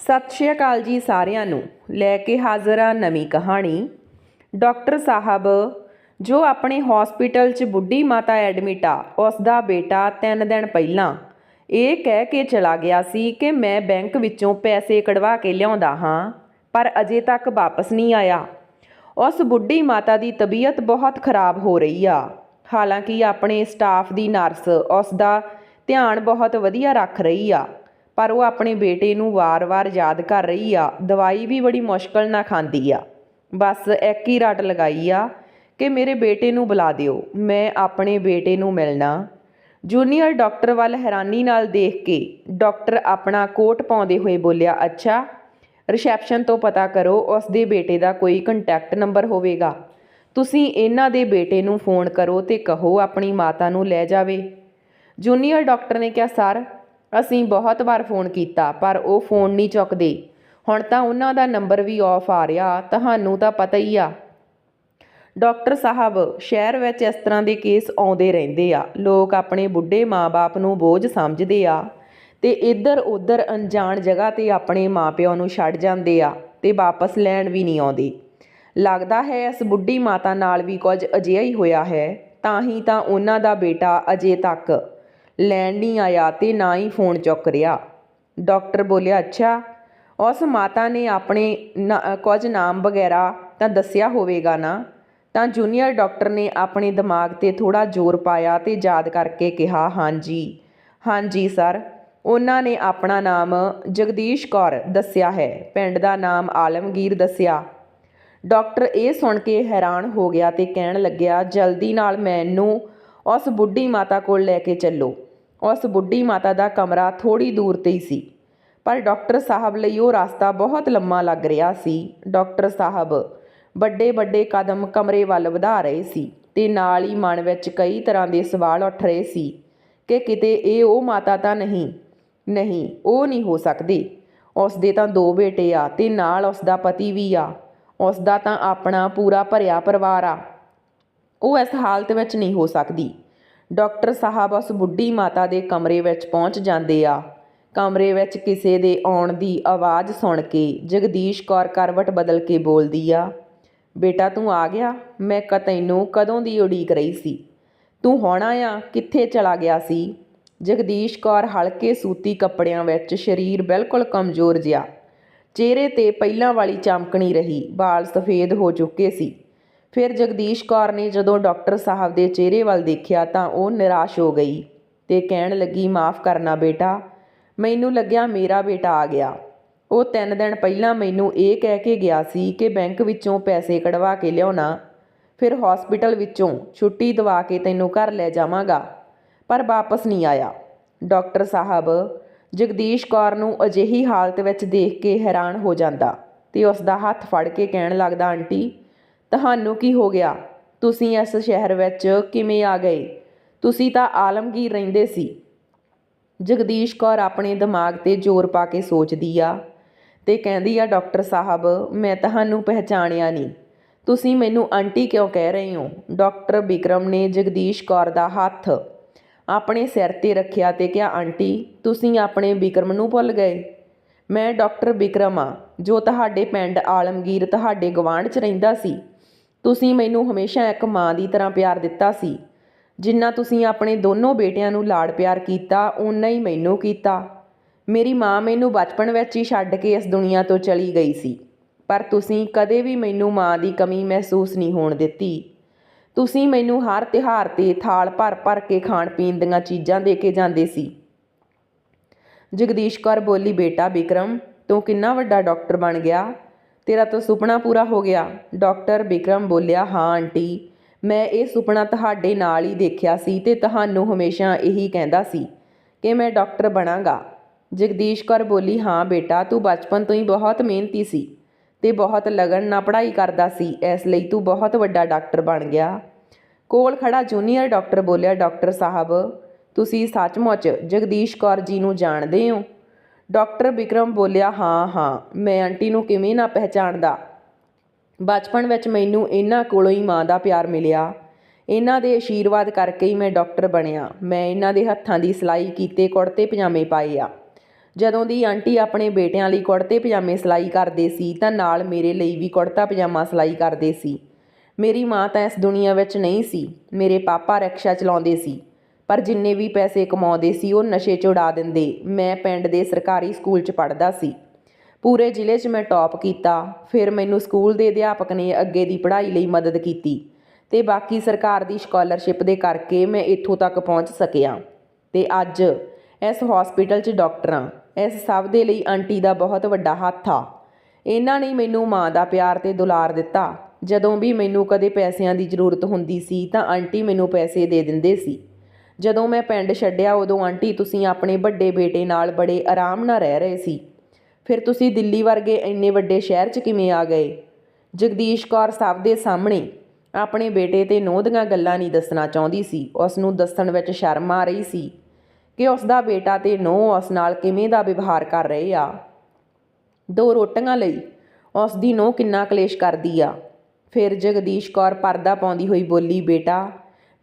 ਸਤਿ ਸ਼੍ਰੀ ਅਕਾਲ ਜੀ ਸਾਰਿਆਂ ਨੂੰ। ਲੈ ਕੇ ਹਾਜ਼ਰ ਆ ਨਵੀਂ ਕਹਾਣੀ। ਡਾਕਟਰ ਸਾਹਿਬ, ਜੋ ਆਪਣੇ ਹਸਪੀਟਲ 'ਚ ਬੁੱਢੀ ਮਾਤਾ ਐਡਮਿਟ ਆ, ਉਸ ਦਾ ਬੇਟਾ ਤਿੰਨ ਦਿਨ ਪਹਿਲਾਂ ਇਹ ਕਹਿ ਕੇ ਚਲਾ ਗਿਆ ਸੀ ਕਿ ਮੈਂ ਬੈਂਕ ਵਿੱਚੋਂ ਪੈਸੇ ਕਢਵਾ ਕੇ ਲਿਆਉਂਦਾ ਹਾਂ, ਪਰ ਅਜੇ ਤੱਕ ਵਾਪਸ ਨਹੀਂ ਆਇਆ। ਉਸ ਬੁੱਢੀ ਮਾਤਾ ਦੀ ਤਬੀਅਤ ਬਹੁਤ ਖਰਾਬ ਹੋ ਰਹੀ ਆ। ਹਾਲਾਂਕਿ ਆਪਣੇ ਸਟਾਫ ਦੀ ਨਰਸ ਉਸ ਦਾ ਧਿਆਨ ਬਹੁਤ ਵਧੀਆ ਰੱਖ ਰਹੀ ਆ। ਪਰ ਉਹ ਆਪਣੇ ਬੇਟੇ ਨੂੰ ਵਾਰ-ਵਾਰ ਯਾਦ ਕਰ ਰਹੀ ਆ। ਦਵਾਈ ਵੀ ਬੜੀ ਮੁਸ਼ਕਲ ਨਾਲ ਖਾਂਦੀ ਆ। ਬਸ ਇੱਕ ਹੀ ਰਟ ਲਗਾਈ ਆ ਕਿ ਮੇਰੇ ਬੇਟੇ ਨੂੰ ਬੁਲਾ ਦਿਓ। ਮੈਂ ਆਪਣੇ ਬੇਟੇ ਨੂੰ ਮਿਲਣਾ। ਜੂਨੀਅਰ ਡਾਕਟਰ ਵੱਲ ਹੈਰਾਨੀ ਨਾਲ ਦੇਖ ਕੇ ਡਾਕਟਰ ਆਪਣਾ ਕੋਟ ਪਾਉਂਦੇ ਹੋਏ ਬੋਲਿਆ, ਅੱਛਾ, ਰਿਸੈਪਸ਼ਨ ਤੋਂ ਪਤਾ ਕਰੋ ਉਸ ਦੇ ਬੇਟੇ ਦਾ ਕੋਈ ਕੰਟੈਕਟ ਨੰਬਰ ਹੋਵੇਗਾ। ਤੁਸੀਂ ਇਹਨਾਂ ਦੇ ਬੇਟੇ ਨੂੰ ਫੋਨ ਕਰੋ ਤੇ ਕਹੋ ਆਪਣੀ ਮਾਤਾ ਨੂੰ ਲੈ ਜਾਵੇ। ਜੂਨੀਅਰ ਡਾਕਟਰ ਨੇ ਕਿਹਾ, ਸਰ ਅਸੀਂ ਬਹੁਤ ਵਾਰ ਫੋਨ ਕੀਤਾ, ਪਰ ਉਹ ਫੋਨ ਨਹੀਂ ਚੁੱਕਦੇ। ਹੁਣ ਤਾਂ ਉਹਨਾਂ ਦਾ ਨੰਬਰ ਵੀ ਆਫ ਆ ਰਿਹਾ, ਤੁਹਾਨੂੰ ਤਾਂ ਪਤਾ ਹੀ ਆ। ਡਾਕਟਰ ਸਾਹਿਬ, ਸ਼ਹਿਰ ਵਿੱਚ ਇਸ ਤਰ੍ਹਾਂ ਦੇ ਕੇਸ ਆਉਂਦੇ ਰਹਿੰਦੇ ਆ। ਲੋਕ ਆਪਣੇ ਬੁੱਢੇ ਮਾਪੇ ਨੂੰ ਬੋਝ ਸਮਝਦੇ ਆ ਤੇ ਇੱਧਰ ਉੱਧਰ ਅਣਜਾਣ ਜਗ੍ਹਾ ਤੇ ਆਪਣੇ ਮਾਪਿਆਂ ਨੂੰ ਛੱਡ ਜਾਂਦੇ ਆ ਤੇ ਵਾਪਸ ਲੈਣ ਵੀ ਨਹੀਂ ਆਉਂਦੇ। ਲੱਗਦਾ ਹੈ ਇਸ ਬੁੱਢੀ ਮਾਤਾ ਨਾਲ ਵੀ ਕੁਝ ਅਜਿਹਾ ਹੀ ਹੋਇਆ ਹੈ, ਤਾਂ ਹੀ ਤਾਂ ਉਹਨਾਂ ਦਾ ਬੇਟਾ ਅਜੇ ਤੱਕ ਲੈਣ ਨਹੀਂ ਆਇਆ ਤੇ ਨਾ ਹੀ ਫੋਨ ਚੁੱਕ ਰਿਹਾ। ਡਾਕਟਰ ਬੋਲਿਆ, ਅੱਛਾ, ਉਸ ਮਾਤਾ ਨੇ ਆਪਣੇ ਨਾ- ਕੁਝ ਨਾਮ ਵਗੈਰਾ ਤਾਂ ਦੱਸਿਆ ਹੋਵੇਗਾ ਨਾ? ਤਾਂ ਜੂਨੀਅਰ ਡਾਕਟਰ ਨੇ ਆਪਣੇ ਦਿਮਾਗ ਤੇ ਥੋੜਾ ਜ਼ੋਰ ਪਾਇਆ ਤੇ ਯਾਦ ਕਰਕੇ ਕਿਹਾ, ਹਾਂਜੀ ਹਾਂਜੀ ਸਰ, ਉਹਨਾਂ ਨੇ ਆਪਣਾ ਨਾਮ ਜਗਦੀਸ਼ ਕੌਰ ਦੱਸਿਆ ਹੈ। ਪਿੰਡ ਦਾ ਨਾਮ ਆਲਮਗੀਰ ਦੱਸਿਆ। ਡਾਕਟਰ ਇਹ ਸੁਣ ਕੇ ਹੈਰਾਨ ਹੋ ਗਿਆ ਤੇ ਕਹਿਣ ਲੱਗਿਆ, ਜਲਦੀ ਨਾਲ ਮੈਨੂੰ ਉਸ ਬੁੱਢੀ ਮਾਤਾ ਕੋਲ ਲੈ ਕੇ ਚੱਲੋ। ਉਸ ਬੁੱਢੀ ਮਾਤਾ ਦਾ ਕਮਰਾ ਥੋੜੀ ਦੂਰ ਤੇ ਹੀ ਸੀ। ਪਰ ਡਾਕਟਰ ਸਾਹਿਬ ਲਈ ਉਹ ਰਸਤਾ ਬਹੁਤ ਲੰਮਾ ਲੱਗ ਰਿਹਾ ਸੀ। ਡਾਕਟਰ ਸਾਹਿਬ ਵੱਡੇ ਵੱਡੇ ਕਦਮ ਕਮਰੇ ਵੱਲ ਵਧਾ ਰਹੇ ਸੀ ਤੇ ਨਾਲ ਹੀ ਮਨ ਵਿੱਚ ਕਈ ਤਰ੍ਹਾਂ ਦੇ ਸਵਾਲ ਉੱਠ ਰਹੇ ਸੀ ਕਿ ਕਿਤੇ ਇਹ ਉਹ ਮਾਤਾ ਤਾਂ ਨਹੀਂ ਨਹੀਂ, ਉਹ ਨਹੀਂ ਹੋ ਸਕਦੀ। ਉਸ ਦੇ ਤਾਂ ਦੋ ਬੇਟੇ ਆ ਤੇ ਨਾਲ ਉਸ ਦਾ ਪਤੀ ਵੀ ਆ। ਉਸ ਦਾ ਤਾਂ ਆਪਣਾ ਪੂਰਾ ਭਰਿਆ ਪਰਿਵਾਰ ਆ। ਉਹ ਇਸ ਹਾਲਤ ਵਿੱਚ ਨਹੀਂ ਹੋ ਸਕਦੀ। ਡਾਕਟਰ ਸਾਹਿਬ ਉਸ ਬੁੱਢੀ ਮਾਤਾ ਦੇ ਕਮਰੇ ਵਿੱਚ ਪਹੁੰਚ ਜਾਂਦੇ ਆ। ਕਮਰੇ ਵਿੱਚ ਕਿਸੇ ਦੇ ਆਉਣ ਦੀ ਆਵਾਜ਼ ਸੁਣ ਕੇ ਜਗਦੀਸ਼ ਕੌਰ ਕਰਵਟ ਬਦਲ ਕੇ ਬੋਲਦੀ ਆ, ਬੇਟਾ, ਤੂੰ ਆ ਗਿਆ? ਮੈਂ ਕ, ਤੈਨੂੰ ਕਦੋਂ ਦੀ ਉਡੀਕ ਰਹੀ ਸੀ? ਤੂੰ ਹੋਣਾ ਆ ਕਿੱਥੇ ਚਲਾ ਗਿਆ ਸੀ? ਜਗਦੀਸ਼ ਕੌਰ ਹਲਕੇ ਸੂਤੀ ਕੱਪੜਿਆਂ ਵਿੱਚ ਸਰੀਰ ਬਿਲਕੁਲ ਕਮਜ਼ੋਰ ਜਿਹਾ। ਚਿਹਰੇ ਤੇ ਪਹਿਲਾਂ ਵਾਲੀ ਚਮਕਣੀ ਰਹੀ। ਵਾਲ ਸਫੇਦ ਹੋ ਚੁੱਕੇ ਸੀ। ਫਿਰ ਜਗਦੀਸ਼ ਕੌਰ ਨੇ ਜਦੋਂ ਡਾਕਟਰ ਸਾਹਿਬ ਦੇ ਚਿਹਰੇ ਵੱਲ ਦੇਖਿਆ ਤਾਂ ਉਹ ਨਿਰਾਸ਼ ਹੋ ਗਈ ਤੇ ਕਹਿਣ ਲੱਗੀ, ਮਾਫ ਕਰਨਾ ਬੇਟਾ, ਮੈਨੂੰ ਲੱਗਿਆ ਮੇਰਾ ਬੇਟਾ ਆ ਗਿਆ। ਉਹ ਤਿੰਨ ਦਿਨ ਪਹਿਲਾਂ ਮੈਨੂੰ ਇਹ ਕਹਿ ਕੇ ਗਿਆ ਸੀ ਕਿ ਬੈਂਕ ਵਿੱਚੋਂ ਪੈਸੇ ਕਢਵਾ ਕੇ ਲਿਆਉਣਾ, ਫਿਰ ਹਸਪੀਟਲ ਵਿੱਚੋਂ ਛੁੱਟੀ ਦਵਾ ਕੇ ਤੈਨੂੰ ਘਰ ਲੈ ਜਾਵਾਂਗਾ, ਪਰ ਵਾਪਸ ਨਹੀਂ ਆਇਆ। ਡਾਕਟਰ ਸਾਹਿਬ ਜਗਦੀਸ਼ ਕੌਰ ਨੂੰ ਅਜਿਹੀ ਹਾਲਤ ਵਿੱਚ ਦੇਖ ਕੇ ਹੈਰਾਨ ਹੋ ਜਾਂਦਾ ਤੇ ਉਸ ਦਾ ਹੱਥ ਫੜ ਕੇ ਕਹਿਣ ਲੱਗਦਾ, ਆਂਟੀ ਤੁਹਾਨੂੰ ਕੀ ਹੋ ਗਿਆ? ਤੁਸੀਂ ਇਸ ਸ਼ਹਿਰ ਵਿੱਚ ਕਿਵੇਂ ਆ ਗਏ? ਤੁਸੀਂ ਤਾਂ ਆਲਮਗੀਰ ਰਹਿੰਦੇ ਸੀ। ਜਗਦੀਸ਼ ਕੌਰ ਆਪਣੇ ਦਿਮਾਗ ਤੇ ਜ਼ੋਰ ਪਾ ਕੇ ਸੋਚਦੀ ਆ ਤੇ ਕਹਿੰਦੀ ਆ, ਡਾਕਟਰ ਸਾਹਿਬ, ਮੈਂ ਤੁਹਾਨੂੰ ਪਹਿਚਾਣਿਆ ਨਹੀਂ। ਤੁਸੀਂ ਮੈਨੂੰ ਆਂਟੀ ਕਿਉਂ ਕਹਿ ਰਹੇ ਹੋ? ਡਾਕਟਰ ਵਿਕਰਮ ਨੇ ਜਗਦੀਸ਼ ਕੌਰ ਦਾ ਹੱਥ ਆਪਣੇ ਸਿਰ ਤੇ ਰੱਖਿਆ ਤੇ ਕਿਹਾ, ਆਂਟੀ, ਤੁਸੀਂ ਆਪਣੇ ਵਿਕਰਮ ਨੂੰ ਭੁੱਲ ਗਏ? ਮੈਂ ਡਾਕਟਰ ਵਿਕਰਮ ਆ, ਜੋ ਤੁਹਾਡੇ ਪਿੰਡ ਆਲਮਗੀਰ ਤੁਹਾਡੇ ਗਵਾਂਢ 'ਚ ਰਹਿੰਦਾ ਸੀ। ਤੁਸੀਂ ਮੈਨੂੰ ਹਮੇਸ਼ਾ ਇੱਕ ਮਾਂ ਦੀ ਤਰ੍ਹਾਂ ਪਿਆਰ ਦਿੱਤਾ ਸੀ। ਜਿੰਨਾ ਤੁਸੀਂ ਆਪਣੇ ਦੋਨੋਂ ਬੇਟਿਆਂ ਨੂੰ ਲਾਡ ਪਿਆਰ ਕੀਤਾ, ਓਨਾ ਹੀ ਮੈਨੂੰ ਕੀਤਾ। ਮੇਰੀ ਮਾਂ ਮੈਨੂੰ ਬਚਪਨ ਵਿੱਚ ਹੀ ਛੱਡ ਕੇ ਇਸ ਦੁਨੀਆ ਤੋਂ ਚਲੀ ਗਈ ਸੀ। ਪਰ ਤੁਸੀਂ ਕਦੇ ਵੀ ਮੈਨੂੰ ਮਾਂ ਦੀ ਕਮੀ ਮਹਿਸੂਸ ਨਹੀਂ ਹੋਣ ਦਿੱਤੀ। ਤੁਸੀਂ ਮੈਨੂੰ ਹਰ ਤਿਉਹਾਰ ਤੇ ਥਾਲ ਭਰ ਭਰ ਕੇ ਖਾਣ ਪੀਣ ਦੀਆਂ ਚੀਜ਼ਾਂ ਦੇ ਕੇ ਜਾਂਦੇ ਸੀ। ਜਗਦੀਸ਼ ਕੌਰ ਬੋਲੀ, ਬੇਟਾ ਵਿਕਰਮ ਤੂੰ ਕਿੰਨਾ ਵੱਡਾ ਡਾਕਟਰ ਬਣ ਗਿਆ। ਤੇਰਾ ਤਾਂ ਸੁਪਨਾ ਪੂਰਾ ਹੋ ਗਿਆ। ਡਾਕਟਰ ਵਿਕਰਮ ਬੋਲਿਆ, ਹਾਂ ਆਂਟੀ, ਮੈਂ ਇਹ ਸੁਪਨਾ ਤੁਹਾਡੇ ਨਾਲ ਹੀ ਦੇਖਿਆ ਸੀ ਤੇ ਤੁਹਾਨੂੰ ਹਮੇਸ਼ਾ ਇਹੀ ਕਹਿੰਦਾ ਸੀ ਕਿ ਮੈਂ ਡਾਕਟਰ ਬਣਾਂਗਾ ਜਗਦੀਸ਼ ਕੌਰ ਬੋਲੀ, ਹਾਂ ਬੇਟਾ, ਤੂੰ ਬਚਪਨ ਤੋਂ ਹੀ ਬਹੁਤ ਮਿਹਨਤੀ ਸੀ ਤੇ ਬਹੁਤ ਲਗਨ ਨਾਲ ਪੜ੍ਹਾਈ ਕਰਦਾ ਸੀ, ਇਸ ਲਈ ਤੂੰ ਬਹੁਤ ਵੱਡਾ ਡਾਕਟਰ ਬਣ ਗਿਆ ਕੋਲ ਖੜਾ ਜੂਨੀਅਰ ਡਾਕਟਰ ਬੋਲਿਆ, ਡਾਕਟਰ ਸਾਹਿਬ, ਤੁਸੀਂ ਸੱਚਮੁੱਚ ਜਗਦੀਸ਼ ਕੌਰ ਜੀ ਨੂੰ ਜਾਣਦੇ ਹੋ? ਡਾਕਟਰ ਵਿਕਰਮ ਬੋਲਿਆ, ਹਾਂ ਹਾਂ, ਮੈਂ ਆਂਟੀ ਨੂੰ ਕਿਵੇਂ ਨਾ ਪਹਿਚਾਣਦਾ। ਬਚਪਨ ਵਿੱਚ ਮੈਨੂੰ ਇਹਨਾਂ ਕੋਲੋਂ ਹੀ ਮਾਂ ਦਾ ਪਿਆਰ ਮਿਲਿਆ। ਇਹਨਾਂ ਦੇ ਆਸ਼ੀਰਵਾਦ ਕਰਕੇ ਹੀ ਮੈਂ ਡਾਕਟਰ ਬਣਿਆ। ਮੈਂ ਇਹਨਾਂ ਦੇ ਹੱਥਾਂ ਦੀ ਸਿਲਾਈ ਕੀਤੇ ਕੁੜਤੇ ਪਜਾਮੇ ਪਾਏ ਆ। ਜਦੋਂ ਦੀ ਆਂਟੀ ਆਪਣੇ ਬੇਟਿਆਂ ਲਈ ਕੁੜਤੇ ਪਜਾਮੇ ਸਿਲਾਈ ਕਰਦੇ ਸੀ, ਤਾਂ ਨਾਲ ਮੇਰੇ ਲਈ ਵੀ ਕੁੜਤਾ ਪਜਾਮਾ ਸਿਲਾਈ ਕਰਦੇ ਸੀ। ਮੇਰੀ ਮਾਂ ਤਾਂ ਇਸ ਦੁਨੀਆ ਵਿੱਚ ਨਹੀਂ ਸੀ। ਮੇਰੇ ਪਾਪਾ ਰਿਕਸ਼ਾ ਚਲਾਉਂਦੇ ਸੀ। ਪਰ ਜਿੰਨੇ ਵੀ ਪੈਸੇ ਕਮਾਉਂਦੇ ਸੀ, ਉਹ ਨਸ਼ੇ 'ਚ ਉਡਾ ਦਿੰਦੇ। ਮੈਂ ਪਿੰਡ ਦੇ ਸਰਕਾਰੀ ਸਕੂਲ 'ਚ ਪੜ੍ਹਦਾ ਸੀ। ਪੂਰੇ ਜ਼ਿਲ੍ਹੇ 'ਚ ਮੈਂ ਟੌਪ ਕੀਤਾ। ਫਿਰ ਮੈਨੂੰ ਸਕੂਲ ਦੇ ਅਧਿਆਪਕ ਨੇ ਅੱਗੇ ਦੀ ਪੜ੍ਹਾਈ ਲਈ ਮਦਦ ਕੀਤੀ ਤੇ ਬਾਕੀ ਸਰਕਾਰ ਦੀ ਸਕਾਲਰਸ਼ਿਪ ਦੇ ਕਰਕੇ ਮੈਂ ਇੱਥੋਂ ਤੱਕ ਪਹੁੰਚ ਸਕਿਆ। ਤੇ ਅੱਜ ਇਸ ਹਸਪੀਟਲ 'ਚ ਡਾਕਟਰਾਂ ਇਸ ਸਭ ਦੇ ਲਈ ਆਂਟੀ ਦਾ ਬਹੁਤ ਵੱਡਾ ਹੱਥ ਆ। ਇਹਨਾਂ ਨੇ ਮੈਨੂੰ ਮਾਂ ਦਾ ਪਿਆਰ ਤੇ ਦੁਲਾਰ ਦਿੱਤਾ। ਜਦੋਂ ਵੀ ਮੈਨੂੰ ਕਦੇ ਪੈਸਿਆਂ ਦੀ ਜ਼ਰੂਰਤ ਹੁੰਦੀ ਸੀ ਤਾਂ ਆਂਟੀ ਮੈਨੂੰ ਪੈਸੇ ਦੇ ਦਿੰਦੇ ਸੀ। ਜਦੋਂ ਮੈਂ ਪਿੰਡ ਛੱਡਿਆ, ਉਦੋਂ ਆਂਟੀ ਤੁਸੀਂ ਆਪਣੇ ਵੱਡੇ ਬੇਟੇ ਨਾਲ ਬੜੇ ਆਰਾਮ ਨਾਲ ਰਹਿ ਰਹੇ ਸੀ। ਫਿਰ ਤੁਸੀਂ ਦਿੱਲੀ ਵਰਗੇ ਇੰਨੇ ਵੱਡੇ ਸ਼ਹਿਰ 'ਚ ਕਿਵੇਂ ਆ ਗਏ? ਜਗਦੀਸ਼ ਕੌਰ ਸਭ ਦੇ ਸਾਹਮਣੇ ਆਪਣੇ ਬੇਟੇ ਤੇ ਨੋਹ ਦੀਆਂ ਗੱਲਾਂ ਨਹੀਂ ਦੱਸਣਾ ਚਾਹੁੰਦੀ ਸੀ। ਉਸ ਨੂੰ ਦੱਸਣ ਵਿੱਚ ਸ਼ਰਮ ਆ ਰਹੀ ਸੀ ਕਿ ਉਸ ਦਾ ਬੇਟਾ ਤੇ ਨੋਹ ਉਸ ਨਾਲ ਕਿਵੇਂ ਦਾ ਵਿਵਹਾਰ ਕਰ ਰਹੇ ਆ। ਦੋ ਰੋਟੀਆਂ ਲਈ ਉਸ ਦੀ ਨੋਹ ਕਿੰਨਾ ਕਲੇਸ਼ ਕਰਦੀ ਆ। ਫਿਰ ਜਗਦੀਸ਼ ਕੌਰ ਪਰਦਾ ਪਾਉਂਦੀ ਹੋਈ ਬੋਲੀ, ਬੇਟਾ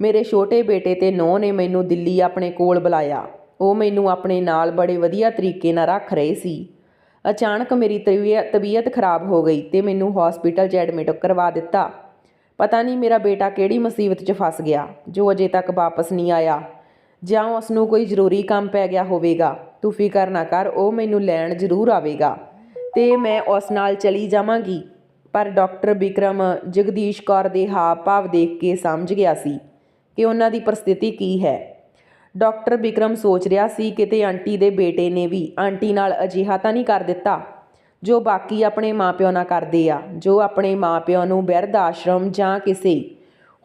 ਮੇਰੇ ਛੋਟੇ ਬੇਟੇ ਤੇ ਨੌ ਨੇ ਮੈਨੂੰ ਦਿੱਲੀ ਆਪਣੇ ਕੋਲ ਬੁਲਾਇਆ। ਉਹ ਮੈਨੂੰ ਆਪਣੇ ਨਾਲ ਬੜੇ ਵਧੀਆ ਤਰੀਕੇ ਨਾਲ ਰੱਖ ਰਹੇ ਸੀ। ਅਚਾਨਕ ਮੇਰੀ ਤਬੀਅਤ ਤਬੀਅਤ ਖਰਾਬ ਹੋ ਗਈ ਤੇ ਮੈਨੂੰ ਹਸਪੀਟਲ 'ਚ ਐਡਮਿਟ ਕਰਵਾ ਦਿੱਤਾ। ਪਤਾ ਨਹੀਂ ਮੇਰਾ ਬੇਟਾ ਕਿਹੜੀ ਮੁਸੀਬਤ 'ਚ ਫਸ ਗਿਆ, ਜੋ ਅਜੇ ਤੱਕ ਵਾਪਸ ਨਹੀਂ ਆਇਆ। ਜਾਂ ਉਸ ਨੂੰ ਕੋਈ ਜ਼ਰੂਰੀ ਕੰਮ ਪੈ ਗਿਆ ਹੋਵੇਗਾ, ਤੂੰ ਫਿਕਰ ਨਾ ਕਰ, ਉਹ ਮੈਨੂੰ ਲੈਣ ਜ਼ਰੂਰ ਆਵੇਗਾ। ਤੇ ਮੈਂ ਉਸ ਨਾਲ ਚਲੀ ਜਾਵਾਂਗੀ। ਪਰ ਡਾਕਟਰ ਵਿਕਰਮ ਜਗਦੀਸ਼ ਕੌਰ ਦੇ ਹਾਵ ਭਾਵ ਦੇਖ ਕੇ ਸਮਝ ਗਿਆ ਸੀ। ਕਿ ਉਹਨਾਂ ਦੀ ਪ੍ਰਸਥਿਤੀ ਕੀ ਹੈ। ਡਾਕਟਰ ਵਿਕਰਮ ਸੋਚ ਰਿਹਾ ਸੀ ਕਿਤੇ ਆਂਟੀ ਦੇ ਬੇਟੇ ਨੇ ਵੀ ਆਂਟੀ ਨਾਲ ਅਜਿਹਾ ਤਾਂ ਨਹੀਂ ਕਰ ਦਿੱਤਾ, ਜੋ ਬਾਕੀ ਆਪਣੇ ਮਾਪਿਓ ਨਾਲ ਕਰਦੇ ਆ, ਜੋ ਆਪਣੇ ਮਾਪਿਓ ਨੂੰ ਬਿਰਧ ਆਸ਼ਰਮ ਜਾਂ ਕਿਸੇ